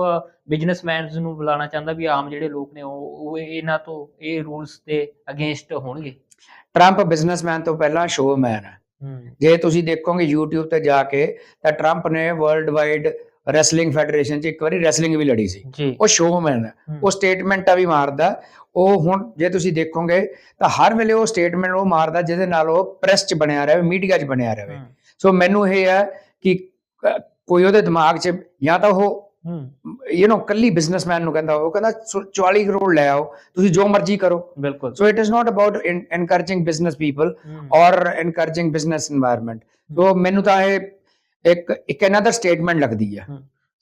ਬਿਜ਼ਨਸਮੈਨਸ ਨੂੰ ਬੁਲਾਉਣਾ ਚਾਹੁੰਦਾ ਵੀ ਆਮ ਜਿਹੜੇ ਲੋਕ ਨੇ ਉਹ ਇਹਨਾਂ ਤੋਂ ਇਹ ਰੂਲਸ ਦੇ ਅਗੇਂਸਟ ਹੋਣਗੇ? ਟਰੰਪ ਬਿਜ਼ਨਸਮੈਨ ਤੋਂ ਪਹਿਲਾਂ ਸ਼ੋਅਮੈਨ ਹੈ। ਜੇ ਤੁਸੀਂ ਦੇਖੋਗੇ YouTube ਤੇ ਜਾ ਕੇ ਤਾਂ ਟਰੰਪ ਨੇ ਵਰਲਡ ਵਾਈਡ ਰੈਸਲਿੰਗ ਫੈਡਰੇਸ਼ਨ 'ਚ ਇੱਕ ਵਾਰੀ ਰੈਸਲਿੰਗ ਵੀ ਲੜੀ ਸੀ। ਉਹ ਸ਼ੋਅਮੈਨ ਹੈ ਹੂੰ। ਉਹ ਸਟੇਟਮੈਂਟਾਂ ਵੀ ਮਾਰਦਾ ਉਹ ਹੁਣ ਜੇ ਤੁਸੀਂ ਦੇਖੋਗੇ ਤਾਂ ਹਰ ਵੇਲੇ ਉਹ ਸਟੇਟਮੈਂਟ ਉਹ ਮਾਰਦਾ ਜਿਹਦੇ ਨਾਲ ਉਹ ਪ੍ਰੈਸ 'ਚ ਬਣਿਆ ਰਹੇ ਮੀਡੀਆ 'ਚ ਬਣਿਆ ਰਹੇ। ਸੋ ਮੈਨੂੰ ਇਹ ਹੈ ਕਿ ਕੋਈ ਉਹਦੇ ਦਿਮਾਗ 'ਚ ਜਾਂ ਤਾਂ ਉਹ ਯੂ نو ਕੱਲੀ ਬਿਜ਼ਨਸਮੈਨ ਨੂੰ ਕਹਿੰਦਾ ਉਹ ਕਹਿੰਦਾ 44 ਕਰੋੜ ਲੈ ਆਓ ਤੁਸੀਂ ਜੋ ਮਰਜ਼ੀ ਕਰੋ। ਬਿਲਕੁਲ। So it is not about encouraging business people ਔਰ ਐਨਕਰੇਜਿੰਗ ਬਿਜ਼ਨਸ এনवायरमेंट ਸੋ ਮੈਨੂੰ ਤਾਂ ਇਹ ਇੱਕ ਇੱਕ ਅਨਦਰ ਸਟੇਟਮੈਂਟ ਲੱਗਦੀ ਹੈ।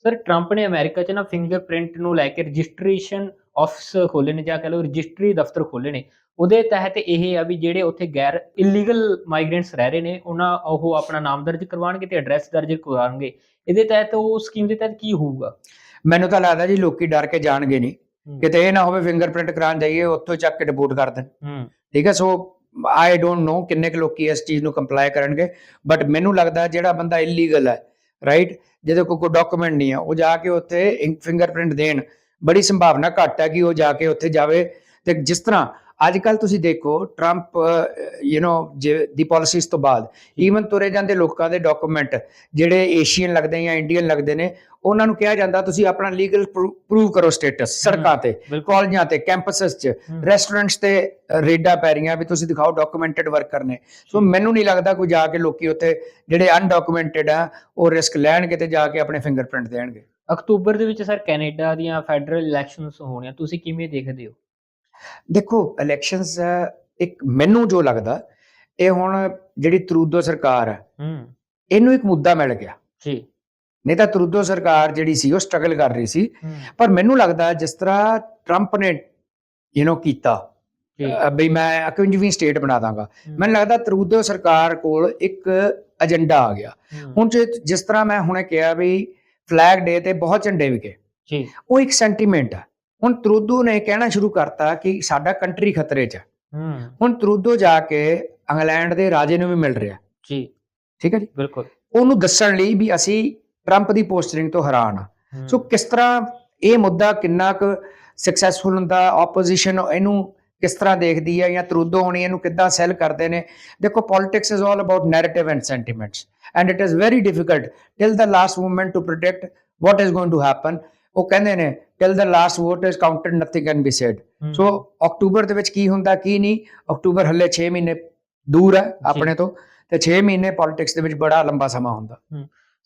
ਸਰ ਟਰੰਪ ਨੇ ਅਮਰੀਕਾ 'ਚ ਨਾ ਫਿੰਗਰਪ੍ਰਿੰਟ ਨੂੰ ਲੈ ਕੇ ਰਜਿਸਟ੍ਰੇਸ਼ਨ ਆਫਿਸ ਖੋਲੇ ਨੇ ਜਾਂ ਕਹ ਲਓ ਰਜਿਸਟਰੀ ਦਫ਼ਤਰ ਖੋਲੇ ਨੇ ਉਹਦੇ ਤਹਿਤ ਇਹ ਆ ਵੀ ਜਿਹੜੇ ਉੱਥੇ ਗੈਰ ਇਲੀਗਲ ਮਾਈਗ੍ਰੈਂਟਸ ਰਹਿ ਰਹੇ ਨੇ ਉਹਨਾਂ ਉਹ ਆਪਣਾ ਨਾਮ ਦਰਜ ਕਰਵਾਉਣਗੇ ਤੇ ਐਡਰੈਸ ਦਰਜ ਕਰਵਾਉਣਗੇ। ਇਹਦੇ ਤਹਿਤ ਉਹ ਸਕੀਮ ਦੇ ਤਹਿਤ ਕੀ ਹੋਊਗਾ? ਮੈਨੂੰ ਤਾਂ ਲੱਗਦਾ ਜੀ ਲੋਕੀ ਡਰ ਕੇ ਜਾਣਗੇ ਨਹੀਂ। ਹੂੰ। ਕਿਤੇ ਇਹ ਨਾ ਹੋਵੇ ਫਿੰਗਰਪ੍ਰਿੰਟ ਕਰਾਉਣ ਜਾਈਏ ਉੱਥੋਂ ਚੱਕ ਕੇ ਰਿਪੋਰਟ ਕਰ ਦੇਣ। ਹੂੰ। ਠੀਕ ਹੈ ਸੋ ਆਈ ਡੋਨਟ ਨੋ ਕਿੰਨੇ ਕੁ ਲੋਕੀ ਇਸ ਚੀਜ਼ ਨੂੰ ਕੰਪਲਾਈ ਕਰਨਗੇ ਬਟ ਮੈਨੂੰ ਲੱਗਦਾ ਜਿਹੜਾ ਬੰਦਾ ਇਲੀਗਲ ਹੈ ਰਾਈਟ ਜਿਹਦੇ ਕੋਲ ਕੋਈ ਡਾਕੂਮੈਂਟ ਨਹੀਂ ਆ ਉਹ ਜਾ ਕੇ ਉੱਥੇ ਫਿੰਗਰਪ੍ਰਿੰਟ ਦੇਣ। ਬੜੀ ਸੰਭਾਵਨਾ ਘੱਟ ਹੈ ਕਿ ਉਹ ਜਾ ਕੇ ਉੱਥੇ ਜਾਵੇ। ਤੇ ਜਿਸ ਤਰ੍ਹਾਂ ਅੱਜ ਕੱਲ ਤੁਸੀਂ ਦੇਖੋ ਟਰੰਪ ਯੂ نو ਦੀ ਪਾਲਿਸੀਜ਼ ਤੋਂ ਬਾਅਦ ਈਵਨ ਤੁਰੇ ਜਾਂਦੇ ਲੋਕਾਂ ਦੇ ਡਾਕੂਮੈਂਟ ਜਿਹੜੇ ਏਸ਼ੀਅਨ ਲੱਗਦੇ ਜਾਂ ਇੰਡੀਅਨ ਲੱਗਦੇ ਨੇ ਉਹਨਾਂ ਨੂੰ ਕਿਹਾ ਜਾਂਦਾ ਤੁਸੀਂ ਆਪਣਾ ਲੀਗਲ ਪ੍ਰੂਵ ਕਰੋ ਸਟੇਟਸ ਸੜਕਾਂ ਤੇ ਕਾਲਜਾਂ ਤੇ ਕੈਂਪਸਸ 'ਚ। ਰੈਸਟੋਰੈਂਟਸ ਤੇ ਰੇਡਾਂ ਪੈ ਰਹੀਆਂ ਵੀ ਤੁਸੀਂ ਦਿਖਾਓ ਡਾਕੂਮੈਂਟਡ ਵਰਕਰ ਨੇ ਸੋ ਮੈਨੂੰ ਨਹੀਂ ਲੱਗਦਾ ਕੋਈ ਜਾ ਕੇ ਲੋਕੀ ਉੱਥੇ ਜਿਹੜੇ ਅਨਡਾਕੂਮੈਂਟਡ ਆ ਉਹ ਰਿਸਕ ਲੈਣਗੇ ਤੇ ਜਾ ਕੇ ਆਪਣੇ ਫਿੰਗਰਪ੍ਰਿੰਟ ਦੇਣਗੇ। ਅਕਤੂਬਰ ਦੇ ਵਿੱਚ ਸਰ ਕੈਨੇਡਾ ਦੀਆਂ ਫੈਡਰਲ ਇਲੈਕਸ਼ਨਸ ਹੋਣੀਆਂ ਤੁਸੀਂ ਕਿਵੇਂ ਦੇਖਦੇ ਹੋ? ਦੇਖੋ ਇਲੈਕਸ਼ਨਸ ਇੱਕ ਮੈਨੂੰ ਜੋ ਲੱਗਦਾ ਇਹ ਹੁਣ ਜਿਹੜੀ ਤਰੂਦੋ ਸਰਕਾਰ ਹੈ ਹੂੰ। ਇਹਨੂੰ ਇੱਕ ਮੁੱਦਾ ਮਿਲ ਗਿਆ। ਜੀ। ਨਹੀਂ ਤਾਂ ਤਰੂਦੋ ਸਰਕਾਰ ਜਿਹੜੀ ਸੀ ਉਹ ਸਟਰਗਲ ਕਰ ਰਹੀ ਸੀ। ਪਰ ਮੈਨੂੰ ਲੱਗਦਾ ਜਿਸ ਤਰ੍ਹਾਂ ਟਰੰਪ ਨੇ ਯੂ نو ਕੀਤਾ ਬਈ ਮੈਂ 51ਵੀਂ ਸਟੇਟ ਬਣਾ ਦਾਂਗਾ। ਮੈਨੂੰ ਲੱਗਦਾ ਤਰੂਦੋ ਸਰਕਾਰ ਕੋਲ ਇੱਕ ਏਜੰਡਾ ਆ ਗਿਆ। ਹੁਣ ਜਿਸ ਤਰ੍ਹਾਂ ਮੈਂ ਹੁਣੇ ਕਿਹਾ ਵੀ ਫਲੈਗ ਡੇ ਤੇ ਬਹੁਤ ਝੰਡੇ ਵਿਕੇ ਜੀ। ਉਹ ਇੱਕ ਸੈਂਟੀਮੈਂਟ ਹੈ ਹੁਣ ਤਰੂਦੋ ਨੇ ਕਹਿਣਾ ਸ਼ੁਰੂ ਕਰਤਾ ਕਿ ਸਾਡਾ ਕੰਟਰੀ ਖਤਰੇ 'ਚ ਹੁਣ ਤਰੂਦੋ ਜਾ ਕੇ ਇੰਗਲੈਂਡ ਦੇ ਰਾਜੇ ਨੂੰ ਵੀ ਮਿਲ ਰਿਹਾ। ਜੀ। ਠੀਕ ਹੈ ਜੀ? ਬਿਲਕੁਲ। ਉਹਨੂੰ ਦੱਸਣ ਲਈ ਵੀ ਅਸੀਂ ਟਰੰਪ ਦੀ ਪੋਸਟਰਿੰਗ ਤੋਂ ਹੈਰਾਨ ਆ। ਸੋ ਕਿਸ ਤਰ੍ਹਾਂ ਇਹ ਮੁੱਦਾ ਕਿੰਨਾ ਕੁ ਸਕਸੈਸਫੁਲ ਹੁੰਦਾ ਆਪੋਜੀਸ਼ਨ ਇਹਨੂੰ ਕਿਸ ਤਰ੍ਹਾਂ ਦੇਖਦੀ ਹੈ ਜਾਂ ਤਰੂਦੋ ਹੋਣੀ ਇਹਨੂੰ ਕਿੱਦਾਂ ਸੈਲ ਕਰਦੇ ਨੇ? ਦੇਖੋ politics is all about narrative and sentiments and it is very difficult till the last moment to predict what is going to happen ਉਹ ਕਹਿੰਦੇ ਨੇ till the last vote is counted nothing can be said so October ਦੇ ਵਿੱਚ ਕੀ ਹੁੰਦਾ ਕੀ ਨਹੀਂ? October ਹੱਲੇ 6 ਮਹੀਨੇ ਦੂਰ ਹੈ ਆਪਣੇ ਤੋਂ। ਤੇ 6 ਮਹੀਨੇ ਪੋਲਿਟਿਕਸ ਦੇ ਵਿੱਚ ਬੜਾ ਲੰਬਾ ਸਮਾਂ ਹੁੰਦਾ।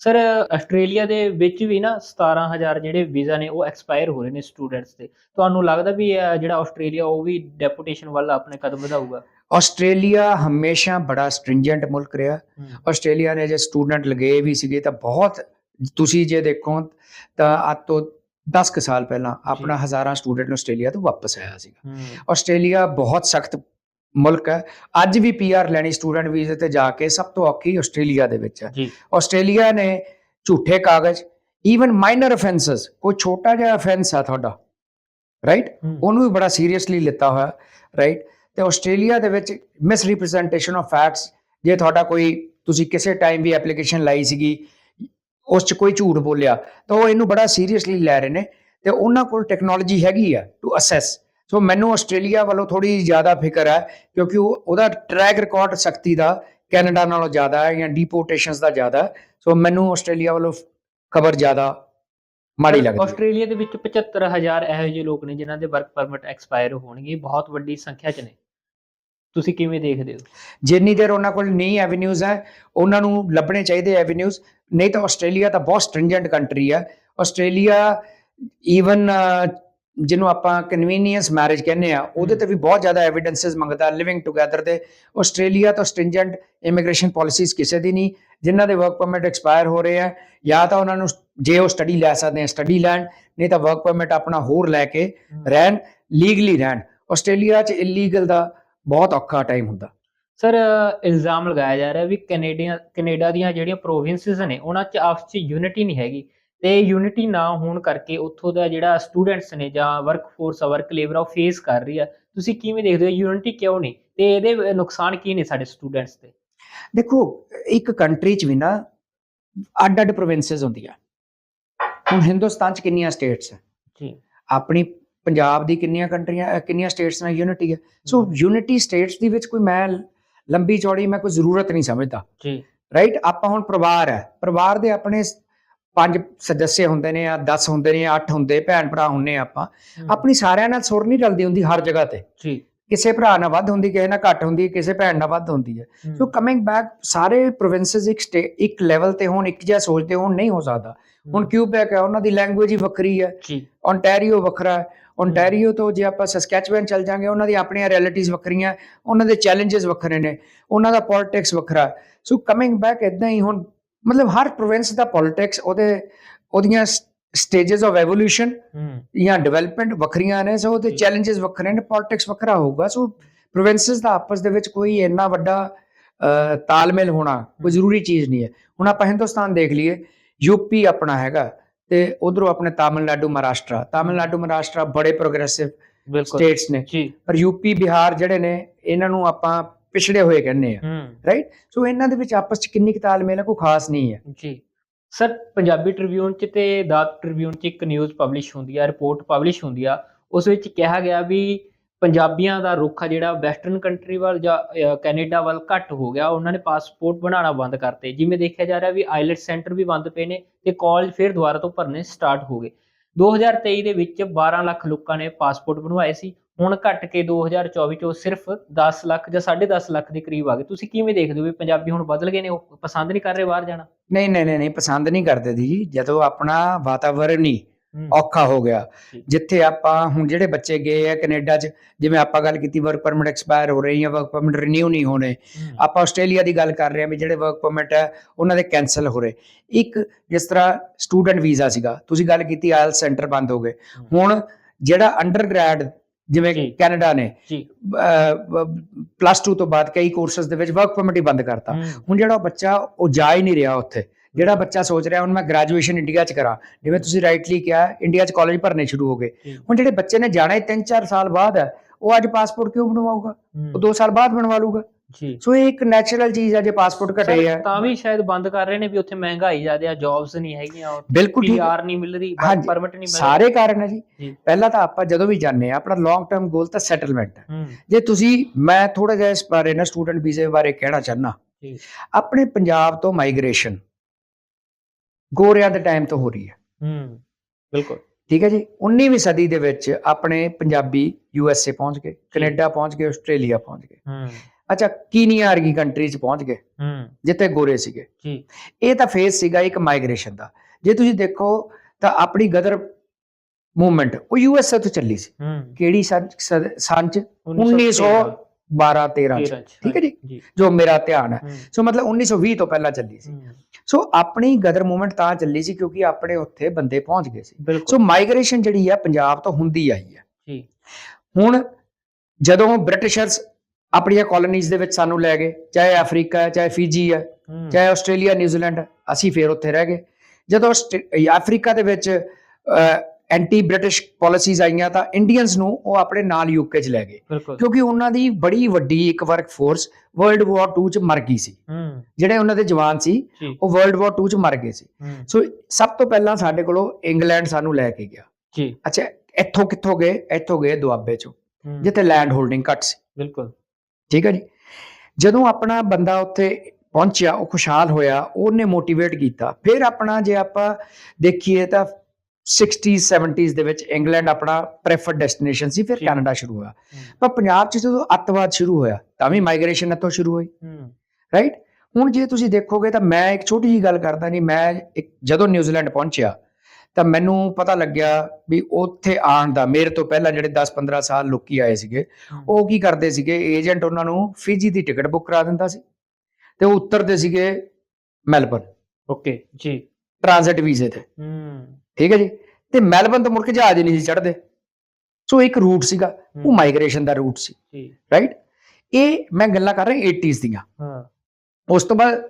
ਸਰ ਆਸਟ੍ਰੇਲੀਆ ਦੇ ਵਿੱਚ ਵੀ ਨਾ 17000 ਜਿਹੜੇ ਵੀਜ਼ਾ ਨੇ ਉਹ ਐਕਸਪਾਇਰ ਹੋ ਰਹੇ ਨੇ ਸਟੂਡੈਂਟਸ ਦੇ। ਤੁਹਾਨੂੰ ਲੱਗਦਾ ਵੀ ਜਿਹੜਾ ਆਸਟ੍ਰੇਲੀਆ ਉਹ ਵੀ ਡੈਪੂਟੇਸ਼ਨ ਵੱਲ ਆਪਣੇ ਕਦਮ ਵਧਾਊਗਾ? ਆਸਟ੍ਰੇਲੀਆ ਹਮੇਸ਼ਾ ਬੜਾ ਸਟ੍ਰਿੰਜੈਂਟ ਮੁਲਕ ਰਿਹਾ। ਆਸਟ੍ਰੇਲੀਆ ਨੇ ਜੇ ਸਟੂਡੈਂਟ ਲਗੇ ਵੀ ਸੀਗੇ ਤਾਂ ਬਹੁਤ ਤੁਸੀਂ ਜੇ ਦੇਖੋ ਤਾਂ ਅੱਜ ਤੋਂ 10 ਕੁ ਸਾਲ ਪਹਿਲਾਂ ਆਪਣਾ ਹਜ਼ਾਰਾਂ ਸਟੂਡੈਂਟ ਆਸਟ੍ਰੇਲੀਆ ਤੋਂ ਵਾਪਸ ਆਇਆ ਸੀਗਾ। ਆਸਟ੍ਰੇਲੀਆ ਬਹੁਤ ਸਖਤ ਮੁਲਕ ਹੈ। ਅੱਜ ਵੀ ਪੀਆਰ ਲੈਣੀ ਸਟੂਡੈਂਟ ਵੀਜ਼ੇ ਤੇ ਜਾ ਕੇ ਸਭ ਤੋਂ ਔਖੀ ਆਸਟ੍ਰੇਲੀਆ ਦੇ ਵਿੱਚ ਹੈ। ਆਸਟ੍ਰੇਲੀਆ ਨੇ ਝੂਠੇ ਕਾਗਜ਼ ਈਵਨ ਮਾਈਨਰ ਅਫੈਂਸਸ ਕੋਈ ਛੋਟਾ ਜਿਹਾ ਅਫੈਂਸ ਆ ਤੁਹਾਡਾ ਰਾਈਟ ਉਹਨੂੰ ਵੀ ਬੜਾ ਸੀਰੀਅਸਲੀ ਲਿੱਤਾ ਹੋਇਆ ਰਾਈਟ ਤੇ ਆਸਟ੍ਰੇਲੀਆ ਦੇ ਵਿੱਚ ਮਿਸ ਰਿਪਰੈਜ਼ੈਂਟੇਸ਼ਨ ਆਫ ਫੈਕਟਸ ਜੇ ਤੁਹਾਡਾ ਕੋਈ, ਤੁਸੀਂ ਕਿਸੇ ਟਾਈਮ ਵੀ ਐਪਲੀਕੇਸ਼ਨ ਲਾਈ ਸੀਗੀ, ਉਸ 'ਚ ਕੋਈ ਝੂਠ ਬੋਲਿਆ, ਤਾਂ ਉਹ ਇਹਨੂੰ ਬੜਾ ਸੀਰੀਅਸਲੀ ਲੈ ਰਹੇ ਨੇ ਤੇ ਉਹਨਾਂ ਕੋਲ ਟੈਕਨੋਲੋਜੀ ਹੈਗੀ ਆ ਟੂ ਅਸੈਸ ਸੋ ਮੈਨੂੰ ਆਸਟ੍ਰੇਲੀਆ ਵੱਲੋਂ ਥੋੜੀ ਜ਼ਿਆਦਾ ਫਿਕਰ ਹੈ, ਕਿਉਂਕਿ ਉਹ, ਉਹਦਾ ਟਰੈਕ ਰਿਕਾਰਡ ਸਖਤੀ ਦਾ, ਕੈਨੇਡਾ ਨਾਲੋਂ ਜ਼ਿਆਦਾ ਹੈ ਜਾਂ ਡੀਪੋਰਟੇਸ਼ਨਸ ਦਾ ਜ਼ਿਆਦਾ ਹੈ ਸੋ ਮੈਨੂੰ ਆਸਟ੍ਰੇਲੀਆ ਵੱਲੋਂ ਖਬਰ ਜ਼ਿਆਦਾ ਮਾੜੀ ਲੱਗਦੀ ਆਸਟ੍ਰੇਲੀਆ ਦੇ ਵਿੱਚ 75000 ਇਹੋ ਜਿਹੇ ਲੋਕ ਨੇ ਜਿਨ੍ਹਾਂ ਦੇ ਵਰਕ ਪਰਮਿਟ ਐਕਸਪਾਇਰ ਹੋਣਗੇ, ਬਹੁਤ ਵੱਡੀ ਸੰਖਿਆ ਚ ਨੇ। ਤੁਸੀਂ ਕਿਵੇਂ ਦੇਖਦੇ ਹੋ? ਜਿੰਨੀ ਦੇਰ ਉਹਨਾਂ ਕੋਲ ਨਹੀਂ ਐਵੇਨਿਊਜ਼ ਹੈ ਉਹਨਾਂ ਨੂੰ ਲੱਭਣੇ ਚਾਹੀਦੇ ਐਵੇਨਿਊਜ਼ ਨਹੀਂ ਤਾਂ ਆਸਟ੍ਰੇਲੀਆ ਤਾਂ ਬਹੁਤ ਸਟ੍ਰਿੰਜੈਂਟ ਕੰਟਰੀ ਹੈ ਆਸਟ੍ਰੇਲੀਆ ਈਵਨ ਜਿਹਨੂੰ ਆਪਾਂ ਕਨਵੀਨੀਅੰਸ ਮੈਰਿਜ ਕਹਿੰਦੇ ਆ ਉਹਦੇ ਤੇ ਵੀ ਬਹੁਤ ਜ਼ਿਆਦਾ ਐਵੀਡੈਂਸਸ ਮੰਗਦਾ ਲਿਵਿੰਗ ਟੁਗੇਦਰ ਦੇ। ਆਸਟ੍ਰੇਲੀਆ ਤਾਂ ਸਟ੍ਰਿੰਜੈਂਟ ਇਮੀਗ੍ਰੇਸ਼ਨ ਪਾਲਿਸੀਜ਼ ਕਿਸੇ ਦੀ ਨਹੀਂ ਜਿਨ੍ਹਾਂ ਦੇ ਵਰਕ ਪਰਮਿਟ ਐਕਸਪਾਇਰ ਹੋ ਰਹੇ ਆ ਜਾਂ ਤਾਂ ਉਹਨਾਂ ਨੂੰ ਜੇ ਉਹ ਸਟੱਡੀ ਲੈ ਸਕਦੇ ਆ ਸਟੱਡੀ ਲੈਣ ਨਹੀਂ ਤਾਂ ਵਰਕ ਪਰਮਿਟ ਆਪਣਾ ਹੋਰ ਲੈ ਕੇ ਰਹਿਣ ਲੀਗਲੀ ਰਹਿਣ। ਆਸਟ੍ਰੇਲੀਆ 'ਚ ਇਲੀਗਲ ਦਾ ਬਹੁਤ ਔਖਾ ਟਾਈਮ ਹੁੰਦਾ। ਸਰ ਇਲਜ਼ਾਮ ਲਗਾਇਆ ਜਾ ਰਿਹਾ ਵੀ ਕੈਨੇਡੀਅਨ ਕੈਨੇਡਾ ਦੀਆਂ ਜਿਹੜੀਆਂ ਪ੍ਰੋਵਿੰਸਸ ਨੇ ਉਹਨਾਂ 'ਚ ਆਪਸ 'ਚ ਯੂਨਿਟੀ ਨਹੀਂ ਹੈਗੀ। ਤੇ ਯੂਨਿਟੀ ਨਾ ਹੋਣ ਕਰਕੇ ਉੱਥੋਂ ਦਾ ਜਿਹੜਾ ਸਟੂਡੈਂਟਸ ਨੇ ਜਾਂ ਵਰਕ ਫੋਰਸ ਆ ਵਰਕ ਲੇਬਰ ਆ ਉਹ ਫੇਸ ਕਰ ਰਹੀ ਆ। ਤੁਸੀਂ ਕਿਵੇਂ ਦੇਖਦੇ ਹੋ? ਯੂਨਿਟੀ ਕਿਉਂ ਨਹੀਂ? ਤੇ ਇਹਦੇ ਨੁਕਸਾਨ ਕੀ ਨੇ ਸਾਡੇ ਸਟੂਡੈਂਟਸ ਤੇ ਦੇਖੋ ਇੱਕ ਕੰਟਰੀ 'ਚ ਵੀ ਨਾ ਅੱਡ ਅੱਡ ਪ੍ਰੋਵਿੰਸਸ ਹੁੰਦੀਆਂ। ਹੁਣ ਹਿੰਦੁਸਤਾਨ 'ਚ ਕਿੰਨੀਆਂ ਸਟੇਟਸ ਹੈ ਜੀ। ਆਪਣੀ ਪੰਜਾਬ ਦੀ ਕਿੰਨੀਆਂ ਕੰਟਰੀਆਂ ਕਿੰਨੀਆਂ ਸਟੇਟਸ ਨਾਲ ਯੂਨਿਟੀ ਹੈ। ਸੋ ਯੂਨਿਟੀ ਸਟੇਟਸ ਦੀ ਵਿੱਚ ਕੋਈ ਮੈਂ ਲੰਬੀ ਚੌੜੀ ਮੈਂ ਕੋਈ ਜ਼ਰੂਰਤ ਨਹੀਂ ਸਮਝਦਾ। ਜੀ। ਰਾਈਟ ਆਪਾਂ ਹੁਣ ਪਰਿਵਾਰ ਹੈ। ਪਰਿਵਾਰ ਦੇ ਆਪਣੇ ਪੰਜ ਸਦੱਸਿਆ ਹੁੰਦੇ ਨੇ ਆ 10 ਹੁੰਦੇ ਨੇ 8 ਹੁੰਦੇ ਭੈਣ ਭਰਾ ਹੁੰਨੇ ਆਪਾਂ। ਆਪਣੀ ਸਾਰਿਆਂ ਨਾਲ ਸੁਰ ਨਹੀਂ ਰਲਦੀ ਹੁੰਦੀ ਹਰ ਜਗ੍ਹਾ ਤੇ। ਜੀ। ਕਿਸੇ ਭਰਾ ਨਾਲ ਵੱਧ ਹੁੰਦੀ ਕਿਸੇ ਨਾਲ ਘੱਟ ਹੁੰਦੀ ਕਿਸੇ ਭੈਣ ਨਾਲ ਵੱਧ ਹੁੰਦੀ ਹੈ। ਸੋ ਕਮਿੰਗ ਬੈਕ ਸਾਰੇ ਪ੍ਰੋਵਿੰਸਸ ਇੱਕ state- ਇੱਕ ਲੈਵਲ ਤੇ ਹੋਣ ਇੱਕ ਜਿਹਾ ਸੋਚਦੇ ਹੋਣ ਨਹੀਂ ਹੋ ਸਕਦਾ। ਹੁਣ ਕਿਊਬੈਕ ਹੈ ਉਹਨਾਂ ਦੀ ਲੈਂਗੁਏਜ ਹੀ ਵੱਖਰੀ ਹੈ। ਜੀ। ਓਨਟਾਰੀਓ ਵੱਖਰਾ ਹੈ। ਓਨਟਾਰੀਓ ਤੋਂ ਜੇ ਆਪਾਂ ਸਸਕੈਚਵਨ ਚੱਲ ਜਾਾਂਗੇ ਉਹਨਾਂ ਦੀ ਆਪਣੀਆਂ ਰਿਐਲਿਟੀਆਂ ਵੱਖਰੀਆਂ ਉਹਨਾਂ ਦੇ ਚੈਲੰਜਸ ਵੱਖਰੇ ਨੇ ਉਹਨਾਂ ਦਾ ਪੋਲਿਟਿਕਸ ਵੱਖਰਾ। ਸੋ ਕਮਿੰਗ ਬੈਕ ਇਦਾਂ ਹੀ ਹੁਣ ਮਤਲਬ ਹਰ ਪ੍ਰੋਵਿੰਸ ਦਾ ਪੋਲਿਟਿਕਸ ਉਹਦੇ ਉਹਦੀਆਂ ਸਟੇजेस ਆਫ ਐਵੋਲੂਸ਼ਨ ਜਾਂ ਡਿਵੈਲਪਮੈਂਟ ਵੱਖਰੀਆਂ ਨੇ ਸੋ ਉਹਦੇ। ਚੈਲੰਜਸ ਵੱਖਰੇ ਨੇ ਪੋਲਿਟਿਕਸ ਵੱਖਰਾ ਹੋਊਗਾ। ਸੋ ਪ੍ਰੋਵਿੰਸਸ ਦਾ ਆਪਸ ਦੇ ਵਿੱਚ ਕੋਈ ਇੰਨਾ ਵੱਡਾ ਤਾਲਮੇਲ ਹੋਣਾ ਕੋਈ ਜ਼ਰੂਰੀ ਚੀਜ਼ ਨਹੀਂ ਹੈ। ਹੁਣ ਆਪਾਂ ਹਿੰਦੁਸਤਾਨ ਦੇਖ ਲਈਏ ਯੂਪੀ ਆਪਣਾ ਹੈਗਾ। ਤੇ ਉਧਰੋਂ ਆਪਣੇ ਤਾਮਿਲਨਾਡੂ ਮਹਾਰਾਸ਼ਟਰ ਤਾਮਿਲਨਾਡੂ ਮਹਾਰਾਸ਼ਟਰ ਬੜੇ ਪ੍ਰੋਗਰੈਸਿਵ ਸਟੇਟਸ ਨੇ। ਪਰ ਯੂਪੀ ਬਿਹਾਰ ਜਿਹੜੇ ਨੇ ਇਹਨਾਂ ਨੂੰ ਆਪਾਂ ਪਿਛੜੇ ਹੋਏ ਕਹਿੰਦੇ ਆ। ਰਾਈਟ ਸੋ ਇਹਨਾਂ ਦੇ ਵਿੱਚ ਆਪਸ ਚ ਕਿੰਨੀ ਕੁ ਤਾਲਮੇਲ ਹੈ ਕੋਈ ਖਾਸ ਨਹੀਂ ਹੈ ਜੀ। ਸਰ ਪੰਜਾਬੀ ਟ੍ਰਿਬਿਊਨ ਚ ਤੇ ਦਾਤ ਟ੍ਰਿਬਿਊਨ ਚ ਇੱਕ ਨਿਊਜ਼ ਪਬਲਿਸ਼ ਹੁੰਦੀ ਆ ਰਿਪੋਰਟ ਪਬਲਿਸ਼ ਹੁੰਦੀ ਆ। ਉਸ ਵਿੱਚ ਕਿਹਾ ਗਿਆ ਵੀ ਪੰਜਾਬੀਆਂ ਦਾ ਰੁੱਖ ਆ ਜਿਹੜਾ ਵੈਸਟਰਨ ਕੰਟਰੀ ਵੱਲ ਜਾਂ ਕੈਨੇਡਾ ਵੱਲ ਘੱਟ ਹੋ ਗਿਆ। ਉਹਨਾਂ ਨੇ ਪਾਸਪੋਰਟ ਬਣਾਉਣਾ ਬੰਦ ਕਰਤੇ। ਜਿਵੇਂ ਦੇਖਿਆ ਜਾ ਰਿਹਾ ਵੀ ਆਈਲੈਟ ਸੈਂਟਰ ਵੀ ਬੰਦ ਪਏ ਨੇ ਤੇ ਕਾਲਜ ਫਿਰ ਦੁਬਾਰਾ ਤੋਂ ਭਰਨੇ ਸਟਾਰਟ ਹੋ ਗਏ। 2023 ਦੇ ਵਿੱਚ 12 ਲੱਖ ਲੋਕਾਂ ਨੇ ਪਾਸਪੋਰਟ ਬਣਵਾਏ ਸੀ। ਹੁਣ ਘਟ ਕੇ 2024 ਚੋਂ ਸਿਰਫ 10 ਲੱਖ ਜਾਂ 10.5 ਲੱਖ ਦੇ ਕਰੀਬ ਆ ਗਏ। ਤੁਸੀਂ ਕਿਵੇਂ ਦੇਖਦੇ ਹੋ ਵੀ ਪੰਜਾਬੀ ਹੁਣ ਬਦਲ ਗਏ ਨੇ? ਉਹ ਪਸੰਦ ਨਹੀਂ ਕਰ ਰਹੇ ਬਾਹਰ ਜਾਣਾ? ਨਹੀਂ ਨਹੀਂ ਨਹੀਂ ਪਸੰਦ ਨਹੀਂ ਕਰਦੇ ਜੀ ਜਦੋਂ ਆਪਣਾ ਵਾਤਾਵਰਣ ਹੀ ਔਖਾ ਹੋ ਗਿਆ। ਜਿੱਥੇ ਆਪਾਂ ਹੁਣ ਜਿਹੜੇ ਬੱਚੇ ਗਏ ਆ ਕੈਨੇਡਾ 'ਚ ਜਿਵੇਂ ਆਪਾਂ ਗੱਲ ਕੀਤੀ ਵਰਕ ਪਰਮਿਟ ਐਕਸਪਾਇਰ ਹੋ ਰਹੇ ਜਾਂ ਵਰਕ ਪਰਮਿਟ ਰੀਨਿਊ ਨਹੀਂ ਹੋਣੇ। ਹੂੰ, ਆਪਾਂ ਆਸਟ੍ਰੇਲੀਆ ਦੀ ਗੱਲ ਕਰ ਰਹੇ ਹਾਂ ਵੀ ਜਿਹੜੇ ਵਰਕ ਪਰਮਿਟ ਹੈ ਉਹਨਾਂ ਦੇ ਕੈਨਸਲ ਹੋ ਰਹੇ। ਇੱਕ ਜਿਸ ਤਰ੍ਹਾਂ ਸਟੂਡੈਂਟ ਵੀਜ਼ਾ ਸੀਗਾ ਤੁਸੀਂ ਗੱਲ ਕੀਤੀ ਆਇਲ ਸੈਂਟਰ ਬੰਦ ਹੋ ਗਏ। ਹੂੰ। ਹੁਣ ਜਿਹੜਾ ਅੰਡਰ ਗ੍ਰੈਡ ਜਿਵੇਂ। ਕੈਨੇਡਾ ਨੇ ਪਲੱਸ 2 ਤੋਂ ਬਾਅਦ ਕਈ ਕੋਰਸਸ ਦੇ ਵਿੱਚ ਵਰਕ ਪਰਮਿਟ ਹੀ ਬੰਦ ਕਰਤਾ। ਹੂੰ, ਹੁਣ ਜਿਹੜਾ ਬੱਚਾ ਉਹ ਜਾ ਹੀ ਨਹੀਂ ਰਿਹਾ ਉੱਥੇ। ਜਿਹੜਾ ਬੱਚਾ ਸੋਚ ਰਿਹਾ ਹੁਣ ਮੈਂ ਗ੍ਰੈਜੂਏਸ਼ਨ ਇੰਡੀਆ 'ਚ ਕਰਾਂ। ਜਿਵੇਂ ਤੁਸੀਂ ਰਾਈਟਲੀ ਕਿਹਾ ਇੰਡੀਆ 'ਚ ਕਾਲਜ ਭਰਨੇ ਸ਼ੁਰੂ ਹੋ ਗਏ। ਹੁਣ ਜਿਹੜੇ ਬੱਚੇ ਨੇ ਜਾਣਾ ਹੀ 3-4 ਸਾਲ ਬਾਅਦ ਹੈ ਉਹ ਅੱਜ ਪਾਸਪੋਰਟ ਕਿਉਂ ਬਣਵਾਊਗਾ? ਉਹ 2 ਸਾਲ ਬਾਅਦ ਬਣਵਾ ਲੂਗਾ ਜੀ। ਸੋ ਇਹ ਇੱਕ ਨੈਚੁਰਲ ਚੀਜ਼ ਹੈ ਜੇ ਪਾਸਪੋਰਟ ਘਟੇ ਆ। ਤਾਂ ਵੀ ਸ਼ਾਇਦ ਬੰਦ ਕਰ ਰਹੇ ਨੇ ਵੀ ਉੱਥੇ ਮਹਿੰਗਾਈ ਜ਼ਿਆਦਾ ਆ ਜੌਬਸ ਨਹੀਂ ਹੈਗੀਆਂ ਬਿਲਕੁਲ। ਪੀਆਰ ਨਹੀਂ ਮਿਲ ਰਹੀ ਪਰਮਿਟ ਨਹੀਂ ਮਿਲ ਰਹੀ। ਸਾਰੇ ਕਾਰਨ ਹੈ ਜੀ। ਪਹਿਲਾਂ ਤਾਂ ਆਪਾਂ ਜਦੋਂ ਵੀ ਜਾਂਦੇ ਆ ਆਪਣਾ ਲੌਂਗ ਟਰਮ ਗੋਲ ਤਾਂ ਸੈਟਲਮੈਂਟ ਹੈ। ਜੇ ਤੁਸੀਂ ਮੈਂ ਥੋੜਾ ਜਿਹਾ ਇਸ ਬਾਰੇ ਨਾ ਸਟੂਡੈਂਟ ਵੀਜ਼ੇ ਬਾਰੇ ਕਹਿਣਾ ਚਾਹਨਾ। ਆਪਣੇ ਪੰਜਾਬ ਤੋਂ ਮਾਈਗ੍ਰੇਸ਼ਨ ਗੋਰਿਆਂ ਦੇ ਟਾਈਮ ਤੋਂ ਹੋ ਰਹੀ ਹੈ। ਹੂੰ ਬਿਲਕੁਲ। ਠੀਕ ਹੈ ਜੀ? 19ਵੀਂ ਸਦੀ ਦੇ ਵਿੱਚ ਆਪਣੇ ਪੰਜਾਬੀ ਯੂ ਐਸ ਏ ਪਹੁੰਚ ਗਏ ਕੈਨੇਡਾ ਪਹੁੰਚ ਗਏ ਆਸਟ੍ਰੇਲੀਆ ਪਹੁੰਚ ਗਏ। ਹੂੰ। ਅੱਛਾ ਕੀਨੀਆ ਵਰਗੀ ਕੰਟਰੀ 'ਚ ਪਹੁੰਚ ਗਏ ਹੂੰ। ਜਿੱਥੇ ਗੋਰੇ ਸੀਗੇ। ਜੀ। ਇਹ ਤਾਂ ਫੇਸ ਸੀਗਾ ਇੱਕ ਮਾਈਗ੍ਰੇਸ਼ਨ ਦਾ। ਜੇ ਤੁਸੀਂ ਦੇਖੋ ਤਾਂ ਆਪਣੀ ਗਦਰ ਮੂਵਮੈਂਟ ਉਹ ਯੂ ਐਸ ਏ ਤੋਂ ਚੱਲੀ ਸੀ। ਕਿਹੜੀ ਸੰਨ 'ਚ? 1913 12 13 'ਚ। 13 ਚ, ਠੀਕ ਹੈ ਜੀ? ਜੀ। ਮੇਰਾ ਧਿਆਨ ਹੈ। ਹੂੰ, ਸੋ ਮਤਲਬ 1920 ਤੋਂ ਪਹਿਲਾਂ ਚੱਲੀ ਸੀ। ਹੂੰ, ਸੋ ਆਪਣੀ ਗਦਰ ਮੂਵਮੈਂਟ ਤਾਂ ਚੱਲੀ ਸੀ ਕਿਉਂਕਿ ਆਪਣੇ ਉੱਥੇ ਬੰਦੇ ਪਹੁੰਚ ਗਏ ਸੀ। ਸੋ ਮਾਈਗ੍ਰੇਸ਼ਨ ਜਿਹੜੀ ਆ ਪੰਜਾਬ ਤੋਂ ਹੁੰਦੀ ਆਈ ਹੈ। ਜੀ। ਹੁਣ ਜਦੋਂ ਬ੍ਰਿਟਿਸ਼ਰਸ ਆਪਣੀਆਂ ਕਾਲੋਨੀਜ਼ ਦੇ ਵਿੱਚ ਸਾਨੂੰ ਲੈ ਗਏ ਚਾਹੇ ਅਫਰੀਕਾ ਹੈ ਚਾਹੇ ਫੀਜੀ ਹੈ ਹੂੰ, ਚਾਹੇ ਆਸਟ੍ਰੇਲੀਆ ਨਿਊਜ਼ੀਲੈਂਡ ਹੈ, ਅਸੀਂ ਫੇਰ ਉੱਥੇ ਰਹਿ ਗਏ। ਜਦੋਂ ਅਫਰੀਕਾ ਦੇ ਵਿੱਚ ਐਂਟੀ ਬ੍ਰਿਟਿਸ਼ ਪਾਲਿਸੀਜ਼ ਆਈਆਂ ਤਾਂ ਇੰਡੀਅਨਸ ਨੂੰ ਉਹ ਆਪਣੇ ਨਾਲ ਯੂਕੇ 'ਚ ਲੈ ਗਏ। ਕਿਉਂਕਿ ਉਹਨਾਂ ਦੀ ਬੜੀ ਵੱਡੀ ਇੱਕ ਵਰਕ ਫੋਰਸ ਵਰਲਡ ਵਾਰ 2 'ਚ ਮਰ ਗਈ ਸੀ। ਜਿਹੜੇ ਉਹਨਾਂ ਦੇ ਜਵਾਨ ਸੀ ਉਹ ਵਰਲਡ ਵਾਰ 2 'ਚ ਮਰ ਗਏ ਸੀ। ਸੋ ਸਭ ਤੋਂ ਪਹਿਲਾਂ ਸਾਡੇ ਕੋਲੋਂ ਇੰਗਲੈਂਡ ਸਾਨੂੰ ਲੈ ਕੇ ਗਿਆ। ਜੀ। ਅੱਛਾ ਇੱਥੋਂ ਕਿੱਥੋਂ ਗਏ? ਇੱਥੋਂ ਗਏ ਦੁਆਬੇ 'ਚੋਂ ਜਿੱਥੇ ਲੈਂਡ ਹੋਲਡਿੰਗ ਘੱਟ ਸੀ। ਬਿਲਕੁਲ। ਠੀਕ ਹੈ ਜੀ? ਜਦੋਂ ਆਪਣਾ ਬੰਦਾ ਉੱਥੇ ਪਹੁੰਚਿਆ ਉਹ ਖੁਸ਼ਹਾਲ ਹੋਇਆ ਉਹਨੇ ਮੋਟੀਵੇਟ ਕੀਤਾ। ਫਿਰ ਆਪਣਾ ਜੇ ਆਪਾਂ ਦੇਖੀਏ ਤਾਂ 60s 70s ਦੇ ਵਿੱਚ ਇੰਗਲੈਂਡ ਆਪਣਾ ਪ੍ਰੈਫਰਡ ਡੈਸਟੀਨੇਸ਼ਨ ਸੀ ਫਿਰ। ਕੈਨੇਡਾ ਸ਼ੁਰੂ ਹੋਇਆ। ਪਰ ਪੰਜਾਬ 'ਚ ਜਦੋਂ ਅੱਤਵਾਦ ਸ਼ੁਰੂ ਹੋਇਆ ਤਾਂ ਵੀ ਮਾਈਗ੍ਰੇਸ਼ਨ ਇੱਥੋਂ ਸ਼ੁਰੂ ਹੋਈ। ਰਾਈਟ ਹੁਣ ਜੇ ਤੁਸੀਂ ਦੇਖੋਗੇ ਤਾਂ ਮੈਂ ਇੱਕ ਛੋਟੀ ਜੀ ਗੱਲ ਕਰਦਾ ਨਹੀਂ ਮੈਂ ਇੱਕ ਜਦੋਂ ਨਿਊਜ਼ੀਲੈਂਡ ਪਹੁੰਚਿਆ ਤਾਂ ਮੈਨੂੰ ਪਤਾ ਲੱਗਿਆ ਵੀ ਉੱਥੇ ਆਉਣ ਦਾ ਮੇਰੇ ਤੋਂ ਪਹਿਲਾਂ ਜਿਹੜੇ 10-15 ਸਾਲ ਲੋਕੀ ਆਏ ਸੀਗੇ ਉਹ ਕੀ ਕਰਦੇ ਸੀਗੇ ਏਜੰਟ ਉਹਨਾਂ ਨੂੰ ਫਿਜੀ ਦੀ ਟਿਕਟ ਬੁੱਕ ਕਰਾ ਦਿੰਦਾ ਸੀ। ਤੇ ਉਹ ਉਤਰਦੇ ਸੀਗੇ ਮੈਲਬਨ ਓਕੇ ਜੀ। ਟ੍ਰਾਂਜ਼ਿਟ ਵੀਜ਼ੇ ਤੇ। ਹੂੰ। ਠੀਕ ਹੈ ਜੀ? ਤੇ ਮੈਲਬਨ ਤੋਂ ਮੁੜ ਕੇ ਜਹਾਜ਼ ਨਹੀਂ ਸੀ ਚੜ੍ਹਦੇ। ਸੋ ਇੱਕ ਰੂਟ ਸੀਗਾ ਉਹ ਮਾਈਗ੍ਰੇਸ਼ਨ ਦਾ ਰੂਟ ਸੀ ਰਾਈਟ ਇਹ ਮੈਂ ਗੱਲਾਂ ਕਰ ਰਿਹਾ 80s ਦੀਆਂ। ਹਾਂ। ਉਸ ਤੋਂ ਬਾਅਦ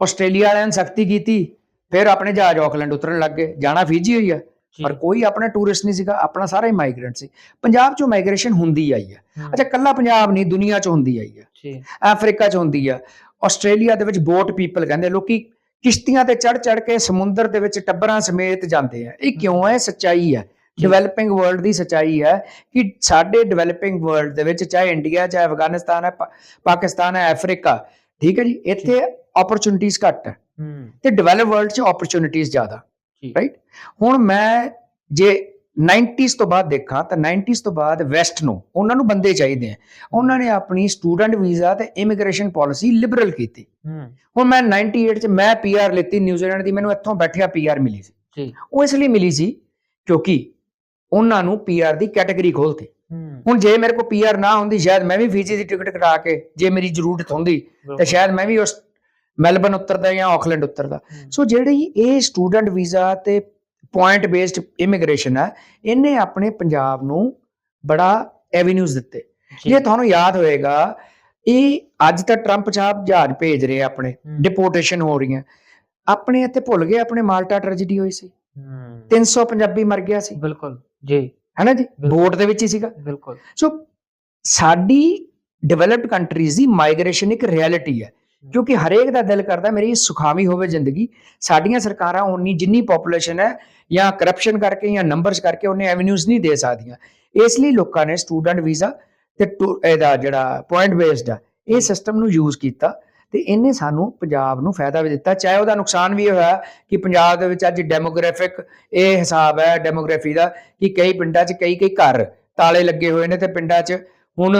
ਆਸਟ੍ਰੇਲੀਆ ਵਾਲਿਆਂ ਨੇ ਸਖਤੀ ਕੀਤੀ ਫਿਰ ਆਪਣੇ ਜਹਾਜ਼ ਆਕਲੈਂਡ ਉਤਰਨ ਲੱਗ ਗਏ। ਜਾਣਾ ਫਿਜੀ ਹੋਈ ਆ ਪਰ ਕੋਈ ਆਪਣਾ ਟੂਰਿਸਟ ਨਹੀਂ ਸੀਗਾ ਆਪਣਾ ਸਾਰਾ ਹੀ ਮਾਈਗ੍ਰੈਂਟ ਸੀ। ਪੰਜਾਬ ਚੋਂ ਮਾਈਗ੍ਰੇਸ਼ਨ ਹੁੰਦੀ ਆਈ ਹੂੰ, ਅੱਛਾ ਕੱਲਾ ਪੰਜਾਬ ਨਹੀਂ ਦੁਨੀਆ ਚ ਹੁੰਦੀ ਆਈ ਹੈ ਅਫਰੀਕਾ ਚ ਹੁੰਦੀ ਆ। ਆਸਟ੍ਰੇਲੀਆ ਦੇ ਵਿੱਚ ਬੋਟ ਪੀਪਲ ਕਹਿੰਦੇ ਲੋਕੀ ਕਿਸ਼ਤੀਆਂ ਤੇ ਚੜ ਚੜ ਕੇ ਸਮੁੰਦਰ ਦੇ ਵਿੱਚ ਟੱਬਰਾਂ ਸਮੇਤ ਜਾਂਦੇ ਆ। ਇਹ ਕਿਉਂ ਹੈ? ਸੱਚਾਈ ਹੈ। ਡਿਵੈਲਪਿੰਗ ਵਰਲਡ ਦੀ ਸੱਚਾਈ ਹੈ ਕਿ ਸਾਡੇ ਡਿਵੈਲਪਿੰਗ ਵਰਲਡ ਦੇ ਵਿੱਚ ਚਾਹੇ ਇੰਡੀਆ ਚਾਹੇ ਅਫਗਾਨਿਸਤਾਨ ਹੈ ਪਾਕਿਸਤਾਨ ਹੈ ਅਫਰੀਕਾ ਠੀਕ ਹੈ ਜੀ? ਇੱਥੇ ਓਪਰਚੁਨਿਟੀਜ਼ ਘੱਟ ਹੈ। ਤੇ ਡਿਵੈਲਪ ਵਰਲਡ 'ਚ ਓਪਰਚੁਨਿਟੀਜ਼ ਜ਼ਿਆਦਾ ਰਾਈਟ ਹੁਣ ਮੈਂ ਜੇ 90s ਤੋਂ ਬਾਅਦ ਦੇਖਾਂ ਤਾਂ 90s ਤੋਂ ਬਾਅਦ ਵੈਸਟ ਨੂੰ ਉਹਨਾਂ ਨੂੰ ਬੰਦੇ ਚਾਹੀਦੇ ਆ। ਉਹਨਾਂ ਨੇ ਆਪਣੀ ਸਟੂਡੈਂਟ ਵੀਜ਼ਾ ਤੇ ਇਮੀਗ੍ਰੇਸ਼ਨ ਪਾਲਿਸੀ ਲਿਬਰਲ ਕੀਤੀ। ਹੂੰ। ਹੁਣ ਮੈਂ 98 ਚ ਮੈਂ ਪੀਆਰ ਲਿੱਤੀ ਨਿਊਜ਼ੀਲੈਂਡ ਦੀ ਮੈਨੂੰ ਇੱਥੋਂ ਬੈਠਿਆ ਪੀਆਰ ਮਿਲੀ ਸੀ। ਜੀ। ਉਹ ਇਸ ਲਈ ਮਿਲੀ ਸੀ ਕਿਉਂਕਿ ਉਹਨਾਂ ਨੂੰ ਪੀਆਰ ਦੀ ਕੈਟਾਗਰੀ ਖੋਲਤੀ। ਹੁਣ ਜੇ ਮੇਰੇ ਕੋਲ ਪੀਆਰ ਨਾ ਹੁੰਦੀ ਸ਼ਾਇਦ ਮੈਂ ਵੀ ਫੀਜੀ ਦੀ ਟਿਕਟ ਕਟਾ ਕੇ ਜੇ ਮੇਰੀ ਜ਼ਰੂਰਤ ਹੁੰਦੀ ਤੇ ਸ਼ਾਇਦ ਮੈਂ ਵੀ ਉਸ ਮੈਲਬਨ ਉਤਰਦਾ ਜਾਂ ਆਕਲੈਂਡ ਉਤਰਦਾ। ਸੋ ਜਿਹੜੀ ਇਹ ਸਟੂਡੈਂਟ ਵੀਜ਼ਾ ਤੇ ਪੁਆਇੰਟ ਬੇਸਡ ਇਮੀਗ੍ਰੇਸ਼ਨ ਹੈ ਇਹਨੇ ਆਪਣੇ ਪੰਜਾਬ ਨੂੰ ਬੜਾ ਐਵੇਨਿਊਜ਼ ਦਿੱਤੇ। ਜੀ, ਤੁਹਾਨੂੰ ਯਾਦ ਹੋਏਗਾ ਇਹ ਅੱਜ ਤਾਂ ਟਰੰਪ ਸਾਹਿਬ ਜਹਾਜ਼ ਭੇਜ ਰਹੇ ਆਪਣੇ ਡਿਪੋਰਟੇਸ਼ਨ ਹੋ ਰਹੀਆਂ। ਆਪਣੇ ਇੱਥੇ ਭੁੱਲ ਗਏ ਆਪਣੇ ਮਾਲਟਾ ਟ੍ਰੈਜੇਡੀ ਹੋਈ ਸੀ। ਹੂੰ। 300 ਪੰਜਾਬੀ ਮਰ ਗਿਆ ਸੀ। ਬਿਲਕੁਲ ਜੀ। ਹੈਨਾ ਜੀ। ਬੋਟ ਦੇ ਵਿੱਚ ਹੀ ਸੀਗਾ। ਬਿਲਕੁਲ। ਸੋ ਸਾਡੀ ਡਿਵੈਲਪਡ ਕੰਟਰੀਜ਼ ਦੀ ਮਾਈਗ੍ਰੇਸ਼ਨ ਇੱਕ ਰਿਐਲਿਟੀ ਹੈ। ਕਿਉਂਕਿ ਹਰੇਕ ਦਾ ਦਿਲ ਕਰਦਾ ਮੇਰੀ ਸੁਖਾਵੀ ਹੋਵੇ ਜ਼ਿੰਦਗੀ। ਸਾਡੀਆਂ ਸਰਕਾਰਾਂ ਉਨੀ ਜਿੰਨੀ ਪੋਪੂਲੇਸ਼ਨ ਹੈ ਜਾਂ ਕਰਪਸ਼ਨ ਕਰਕੇ ਜਾਂ ਨੰਬਰਸ ਕਰਕੇ ਉਹਨੇ ਐਵੇਨਿਊਜ਼ ਨਹੀਂ ਦੇ ਸਕਦੀਆਂ। ਇਸ ਲਈ ਲੋਕਾਂ ਨੇ ਸਟੂਡੈਂਟ ਵੀਜ਼ਾ ਤੇ ਟੂ- ਇਹਦਾ ਜਿਹੜਾ ਪੁਆਇੰਟ ਬੇਸਡ ਆ, ਇਹ ਸਿਸਟਮ ਨੂੰ ਯੂਜ਼ ਕੀਤਾ ਤੇ ਇਹਨੇ ਸਾਨੂੰ ਪੰਜਾਬ ਨੂੰ ਫਾਇਦਾ ਵੀ ਦਿੱਤਾ। ਚਾਹੇ ਉਹਦਾ ਨੁਕਸਾਨ ਵੀ ਹੋਇਆ ਕਿ ਪੰਜਾਬ ਦੇ ਵਿੱਚ ਅੱਜ ਡੈਮੋਗ੍ਰਾਫਿਕ ਇਹ ਹਿਸਾਬ ਹੈ ਡੈਮੋਗ੍ਰਾਫੀ ਦਾ ਕਿ ਕਈ ਪਿੰਡਾਂ 'ਚ ਕਈ ਕਈ ਘਰ ਤਾਲੇ ਲੱਗੇ ਹੋਏ ਨੇ ਤੇ ਪਿੰਡਾਂ 'ਚ ਹੁਣ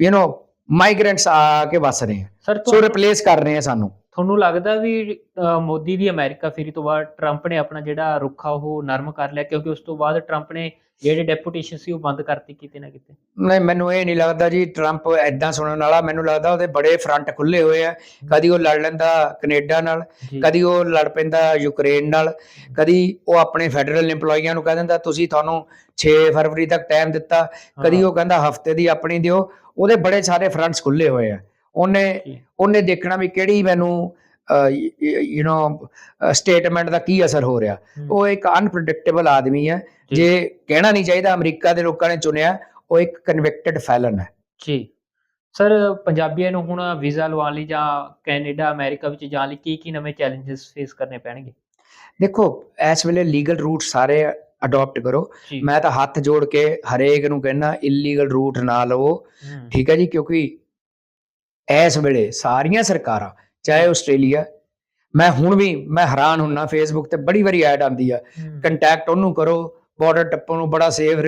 ਯੂ نو ਮਾਈਗ੍ਰੈਂਟਸ ਆ ਕੇ ਵਸ ਰਹੇ ਆ। ਸਰ ਸੋ ਰਿਪਲੇਸ ਕਰ ਰਹੇ ਆ ਸਾਨੂੰ। ਤੁਹਾਨੂੰ ਲੱਗਦਾ ਵੀ ਮੋਦੀ ਦੀ ਅਮਰੀਕਾ ਫੇਰੀ ਤੋਂ ਬਾਅਦ ਟਰੰਪ ਨੇ ਆਪਣਾ ਜਿਹੜਾ ਰੁੱਖਾ ਉਹ ਨਰਮ ਕਰ ਲਿਆ ਕਿਉਂਕਿ ਉਸ ਤੋਂ ਬਾਅਦ ਟਰੰਪ ਨੇ ਜਿਹੜੇ ਡੈਪੂਟੇਸ਼ਨ ਸੀ ਉਹ ਬੰਦ ਕਰਤੀ ਕਿਤੇ ਨਾ ਕਿਤੇ? ਨਹੀਂ ਮੈਨੂੰ ਇਹ ਨਹੀਂ ਲੱਗਦਾ ਜੀ ਟਰੰਪ ਐਦਾਂ ਸੁਣਨ ਵਾਲਾ ਮੈਨੂੰ ਲੱਗਦਾ ਉਹਦੇ ਬੜੇ ਫਰੰਟ ਖੁੱਲੇ ਹੋਏ ਆ। ਕਦੀ ਉਹ ਲੜ ਲੈਂਦਾ ਕੈਨੇਡਾ ਨਾਲ ਕਦੀ ਉਹ ਲੜ ਪੈਂਦਾ ਯੂਕਰੇਨ ਨਾਲ ਕਦੀ ਉਹ ਆਪਣੇ ਫੈਡਰਲ EMPLOYEEਆਂ ਨੂੰ ਕਹਿ ਦਿੰਦਾ ਤੁਸੀਂ ਤੁਹਾਨੂੰ 6 ਫਰਵਰੀ ਤੱਕ ਟਾਈਮ ਦਿੱਤਾ। ਕਦੀ ਉਹ ਕਹਿੰਦਾ ਹਫ਼ਤੇ ਦੀ ਆਪਣੀ ਦਿਓ। ਉਹਦੇ ਬੜੇ ਸਾਰੇ ਫਰੰਟਸ ਖੁੱਲੇ ਹੋਏ ਆ। ਉਹਨੇ। ਉਹਨੇ ਦੇਖਣਾ ਵੀ ਕਿਹੜੀ ਮੈਨੂੰ ਯੂ نو ਸਟੇਟਮੈਂਟ ਦਾ ਕੀ ਅਸਰ ਹੋ ਰਿਹਾ? ਉਹ ਇੱਕ ਅਨਪ੍ਰੈਡਿਕਟੇਬਲ ਆਦਮੀ ਹੈ। ਜੀ। ਕਹਿਣਾ ਨਹੀਂ ਚਾਹੀਦਾ ਅਮਰੀਕਾ ਦੇ ਲੋਕਾਂ ਨੇ ਚੁਣਿਆ ਉਹ ਇੱਕ ਕਨਵਿਕਟਡ ਫੈਲਨ ਹੈ। ਜੀ। ਸਰ ਪੰਜਾਬੀਆਂ ਨੂੰ ਹੁਣ ਵੀਜ਼ਾ ਲਵਾਉਣ ਲਈ ਜਾਂ ਕੈਨੇਡਾ ਅਮਰੀਕਾ ਵਿੱਚ ਜਾਣ ਲਈ ਕੀ ਕੀ ਨਵੇਂ ਚੈਲੰਜਸ ਫੇਸ ਕਰਨੇ ਪੈਣਗੇ? ਦੇਖੋ ਇਸ ਵੇਲੇ ਲੀਗਲ ਰੂਟ ਸਾਰੇ ਅਡਾਪਟ ਕਰੋ। ਮੈਂ ਤਾਂ ਹੱਥ ਜੋੜ ਕੇ ਹਰੇਕ ਨੂੰ ਕਹਿੰਦਾ ਇਲੀਗਲ ਰੂਟ ਨਾ ਲਵੋ। ਠੀਕ ਹੈ ਜੀ ਕਿਉਂਕਿ ਇਸ ਵੇਲੇ ਸਾਰੀਆਂ ਸਰਕਾਰਾਂ ਚਾਹੇ ਆਸਟ੍ਰੇਲੀਆ ਮੈਂ ਹੁਣ ਵੀ ਮੈਂ ਹੈਰਾਨ ਹੁੰਨਾ ਫੇਸਬੁੱਕ ਤੇ ਬੜੀ ਵਾਰੀ ਐਡ ਆਉਂਦੀ ਆ ਕੰਟੈਕਟ ਉਹਨੂੰ ਕਰੋ ਬਾਰਡਰ ਟੱਪਣ ਨੂੰ ਬੜਾ ਸੇਫ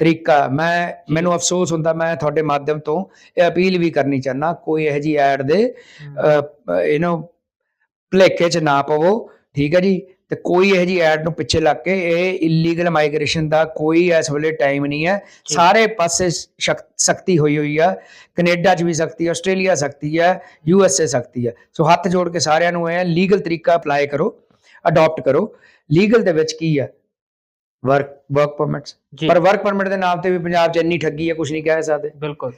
ਤਰੀਕਾ ਮੈਂ ਮੈਨੂੰ ਅਫਸੋਸ ਹੁੰਦਾ ਮੈਂ ਤੁਹਾਡੇ ਮਾਧਿਅਮ ਤੋਂ ਇਹ ਅਪੀਲ ਵੀ ਕਰਨੀ ਚਾਹਨਾ ਕੋਈ ਇਹੋ ਜੀ ਐਡ ਦੇ ਇਹਨੂੰ ਭਲੇਖੇ ਚ ਨਾ ਪਵੋ ਠੀਕ ਹੈ ਜੀ? ਤੇ ਕੋਈ ਇਹੋ ਜੀ ਐਡ ਨੂੰ ਪਿੱਛੇ ਲੱਗ ਕੇ ਇਹ ਇਲੀਗਲ ਮਾਈਗ੍ਰੇਸ਼ਨ ਦਾ ਕੋਈ ਇਸ ਵੇਲੇ ਟਾਈਮ ਨਹੀਂ ਹੈ। ਸਾਰੇ ਪਾਸੇ ਸਖਤੀ ਹੋਈ ਹੋਈ ਆ। ਕੈਨੇਡਾ 'ਚ ਵੀ ਸਖਤੀ ਹੈ ਆਸਟ੍ਰੇਲੀਆ ਸਖਤੀ ਹੈ ਯੂ ਐਸ ਏ ਸਖਤੀ ਹੈ ਸੋ ਹੱਥ ਜੋੜ ਕੇ ਸਾਰਿਆਂ ਨੂੰ ਇਹ ਲੀਗਲ ਤਰੀਕਾ ਅਪਲਾਈ ਕਰੋ ਅਡਾਪਟ ਕਰੋ। ਲੀਗਲ ਦੇ ਵਿੱਚ ਕੀ ਹੈ ਵਰਕ ਵਰਕ ਪਰਮਿਟਸ ਪਰ ਵਰਕ ਪਰਮਿਟ ਦੇ ਨਾਮ ਤੇ ਵੀ ਪੰਜਾਬ 'ਚ ਇੰਨੀ ਠੱਗੀ ਹੈ ਕੁਝ ਨਹੀਂ ਕਹਿ ਸਕਦੇ। ਬਿਲਕੁਲ।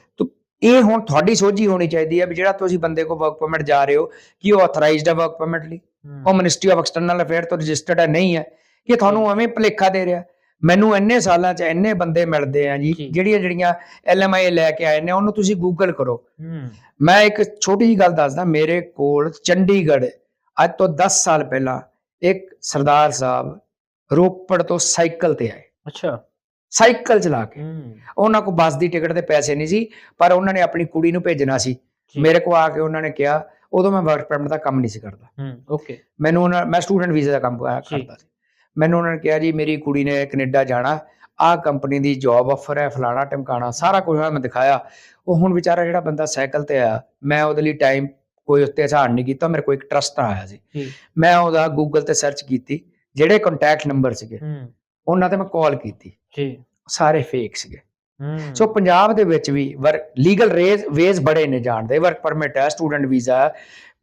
ਇਹ ਹੁਣ ਤੁਹਾਡੀ ਸੋਝੀ ਹੋਣੀ ਚਾਹੀਦੀ ਹੈ ਵੀ ਜਿਹੜਾ ਤੁਸੀਂ ਬੰਦੇ ਕੋ ਵਰਕ ਪਰਮਿਟ ਜਾ ਰਹੇ ਹੋ ਕੀ ਉਹ ਆਥੋਰਾਈਜ਼ਡ ਹੈ ਵਰਕ ਪਰਮਿਟ ਲਈ? ਉਹ ਮਿਨਿਸਟਰੀ ਆਫ ਐਕਸਟਰਨਲ ਅਫੇਅਰ ਤੋਂ ਰਜਿਸਟਰਡ ਹੈ ਨਹੀਂ ਹੈ। ਕਿ ਤੁਹਾਨੂੰ ਐਵੇਂ ਭਲੇਖਾ ਦੇ ਰਿਹਾ। ਮੈਨੂੰ ਇੰਨੇ ਸਾਲਾਂ 'ਚ ਇੰਨੇ ਬੰਦੇ ਮਿਲਦੇ ਆ ਜੀ। ਜਿਹੜੀਆਂ ਜਿਹੜੀਆਂ ਐਲਐਮਆਈ ਲੈ ਕੇ ਆਏ ਨੇ ਉਹਨੂੰ ਤੁਸੀਂ ਗੂਗਲ ਕਰੋ। ਮੈਂ ਇੱਕ ਛੋਟੀ ਜੀ ਗੱਲ ਦੱਸਦਾ ਮੇਰੇ ਕੋਲ ਚੰਡੀਗੜ੍ਹ ਅੱਜ ਤੋਂ 10 ਸਾਲ ਪਹਿਲਾਂ ਇੱਕ ਸਰਦਾਰ ਸਾਹਿਬ ਰੋਪੜ ਤੋਂ ਸਾਈਕਲ ਤੇ ਆਏ। ਅੱਛਾ। ਸਾਈਕਲ ਚਲਾ ਕੇ। ਉਹਨਾਂ ਕੋਲ ਬੱਸ ਦੀ ਟਿਕਟ ਤੇ ਪੈਸੇ ਨਹੀਂ ਸੀ ਪਰ ਉਹਨਾਂ ਨੇ ਆਪਣੀ ਕੁੜੀ ਨੂੰ ਭੇਜਣਾ ਸੀ। ਮੇਰੇ ਕੋਲ ਆ ਕੇ ਉਹਨਾਂ ਨੇ ਕਿਹਾ ਉਦੋਂ ਮੈਂ ਵਰਕ ਪਰਮਿਟ ਦਾ ਕੰਮ ਨਹੀਂ ਸੀ ਕਰਦਾ। ਹਮ ਓਕੇ ਮੈਨੂੰ ਉਹਨਾਂ ਮੈਂ ਸਟੂਡੈਂਟ ਵੀਜ਼ਾ ਦਾ ਕੰਮ। ਕਰਦਾ ਸੀ। ਮੈਨੂੰ ਉਹਨਾਂ ਨੇ ਕਿਹਾ ਜੀ ਮੇਰੀ ਕੁੜੀ ਨੇ ਕੈਨੇਡਾ ਜਾਣਾ ਆਹ ਕੰਪਨੀ ਦੀ ਜੌਬ ਆਫਰ ਹੈ ਫਲਾਣਾ ਟਮਕਾਣਾ ਸਾਰਾ ਕੁਝ ਮੈਂ ਦਿਖਾਇਆ। ਉਹ ਹੁਣ ਵਿਚਾਰਾ ਜਿਹੜਾ ਬੰਦਾ ਸਾਈਕਲ ਤੇ ਆਇਆ ਮੈਂ ਉਹਦੇ ਲਈ ਟਾਈਮ ਕੋਈ ਉੱਤੇ ਹਸਾਨ ਨਹੀਂ ਕੀਤਾ ਮੇਰੇ ਕੋਲ ਇੱਕ ਟਰਸਟ ਆਇਆ ਸੀ। ਮੈਂ ਉਹਦਾ ਗੂਗਲ ਤੇ ਸਰਚ ਕੀਤੀ ਜਿਹੜੇ ਕੰਟੈਕਟ ਨੰਬਰ ਸੀਗੇ ਉਹਨਾਂ ਤੇ ਮੈਂ ਕਾਲ ਕੀਤੀ। ਜੀ ਸਾਰੇ ਫੇਕ ਸੀਗੇ। ਸੋ ਪੰਜਾਬ ਦੇ ਵਿੱਚ ਵੀ ਵਰਕ ਲੀਗਲ ਰੇਜ਼ ਵੇਜ਼ ਬੜੇ ਨੇ ਜਾਣਦੇ ਵਰਕ ਪਰਮਿਟ ਹੈ student visa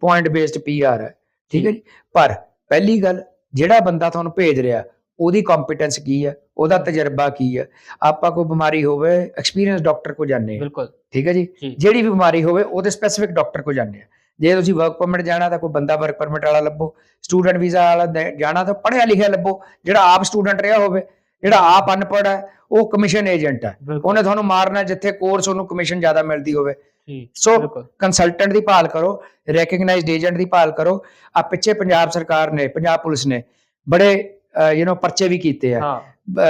point based PR ਹੈ ਠੀਕ ਹੈ ਜੀ? ਪਰ ਪਹਿਲੀ ਗੱਲ ਜਿਹੜਾ ਬੰਦਾ ਤੁਹਾਨੂੰ ਭੇਜ ਰਿਹਾ ਉਹਦੀ ਕੰਪੀਟੈਂਸ ਕੀ ਹੈ? ਉਹਦਾ ਤਜਰਬਾ ਕੀ ਹੈ? ਆਪਾਂ ਕੋਈ ਬਿਮਾਰੀ ਹੋਵੇ ਐਕਸਪੀਰੀਅੰਸ ਡਾਕਟਰ ਕੋ ਆ ਬਿਲਕੁਲ। ਠੀਕ ਹੈ ਜੀ? ਜਿਹੜੀ ਵੀ ਬਿਮਾਰੀ ਹੋਵੇ ਉਹਦੇ ਸਪੈਸੀਫਿਕ ਡਾਕਟਰ ਕੋ ਆ ਜੇ ਤੁਸੀਂ ਵਰਕ ਪਰਮਿਟ ਜਾਣਾ ਤਾਂ ਕੋਈ ਬੰਦਾ ਵਰਕ ਪਰਮਿਟ ਵਾਲਾ ਲੱਭੋ। ਸਟੂਡੈਂਟ ਵੀਜ਼ਾ ਵਾਲਾ ਜਾਣਾ ਤਾਂ ਪੜ੍ਹਿਆ ਲਿਖਿਆ ਲੱਭੋ। ਜਿਹੜਾ ਆਪ ਸਟੂਡੈਂਟ ਰਿਹਾ ਹੋਵੇ ਜਿਹੜਾ ਆਪ ਅਨਪੜ੍ਹ ਹੈ ਉਹ ਕਮਿਸ਼ਨ ਏਜੰਟ ਹੈ। ਉਹਨੇ ਤੁਹਾਨੂੰ ਮਾਰਨਾ ਜਿੱਥੇ ਕੋਰਸ ਉਹਨੂੰ ਕਮਿਸ਼ਨ ਜ਼ਿਆਦਾ ਮਿਲਦੀ ਹੋਵੇ। ਸੋ ਕੰਸਲਟੈਂਟ ਦੀ ਭਾਲ ਕਰੋ ਰੈਕਗਨਾਈਜ਼ਡ ਏਜੰਟ ਦੀ ਭਾਲ ਕਰੋ। ਆ ਪਿੱਛੇ ਪੰਜਾਬ ਸਰਕਾਰ ਨੇ ਪੰਜਾਬ ਪੁਲਿਸ ਨੇ ਬੜੇ ਯੂ نو ਪਰਚੇ ਵੀ ਕੀਤੇ ਆ। ਹਾਂ।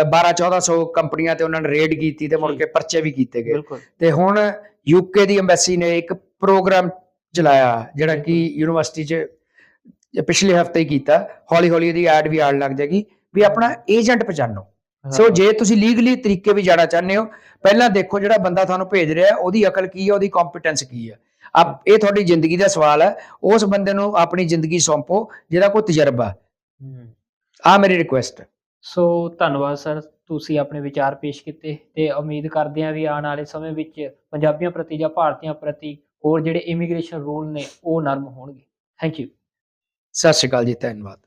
12 1400 ਕੰਪਨੀਆਂ ਤੇ ਉਹਨਾਂ ਨੇ ਰੇਡ ਕੀਤੀ ਤੇ ਮੁੜ। ਕੇ ਪਰਚੇ ਵੀ ਕੀਤੇ ਗਏ। ਤੇ ਹੁਣ ਯੂਕੇ ਦੀ ਐਮਬੈਸੀ ਨੇ ਇੱਕ ਪ੍ਰੋਗਰਾਮ ਚਲਾਇਆ ਜਿਹੜਾ ਕਿ ਯੂਨੀਵਰਸਿਟੀ 'ਚ ਪਿਛਲੇ ਹਫ਼ਤੇ ਹੀ ਕੀਤਾ। ਹੌਲੀ ਹੌਲੀ ਇਹਦੀ ਐਡ ਵੀ ਆਉਣ ਲੱਗ ਜਾਏਗੀ। ਵੀ ਆਪਣਾ ਏਜੰਟ ਪਛਾਣੋ। ਸੋ ਜੇ ਤੁਸੀਂ ਲੀਗਲੀ ਤਰੀਕੇ ਵੀ ਜਾਣਾ ਚਾਹੁੰਦੇ ਹੋ ਪਹਿਲਾਂ ਦੇਖੋ ਜਿਹੜਾ ਬੰਦਾ ਤੁਹਾਨੂੰ ਭੇਜ ਰਿਹਾ ਹੈ, ਉਹਦੀ ਅਕਲ ਕੀ ਹੈ ਉਹਦੀ ਕੰਪੀਟੈਂਸ ਕੀ ਹੈ। ਆਪ ਇਹ ਤੁਹਾਡੀ ਜ਼ਿੰਦਗੀ ਦਾ ਸਵਾਲ ਹੈ ਉਸ ਬੰਦੇ ਨੂੰ ਆਪਣੀ ਜ਼ਿੰਦਗੀ ਸੌਂਪੋ ਜਿਹਦਾ ਕੋਈ ਤਜਰਬਾ ਆ ਮੇਰੀ ਰਿਕੁਐਸਟ ਸੋ ਧੰਨਵਾਦ ਸਰ ਤੁਸੀਂ ਆਪਣੇ ਵਿਚਾਰ ਪੇਸ਼ ਕੀਤੇ ਤੇ ਉਮੀਦ ਕਰਦੇ ਹਾਂ ਵੀ ਆਉਣ ਵਾਲੇ ਸਮੇਂ ਵਿੱਚ ਪੰਜਾਬੀਆਂ ਪ੍ਰਤੀ ਜਾਂ ਭਾਰਤੀਆਂ ਪ੍ਰਤੀ ਹੋਰ ਜਿਹੜੇ ਇਮੀਗ੍ਰੇਸ਼ਨ ਰੂਲ ਨੇ ਉਹ ਨਰਮ ਹੋਣਗੇ। ਥੈਂਕ ਯੂ ਸਤਿ ਸ਼੍ਰੀ ਅਕਾਲ ਜੀ ਧੰਨਵਾਦ।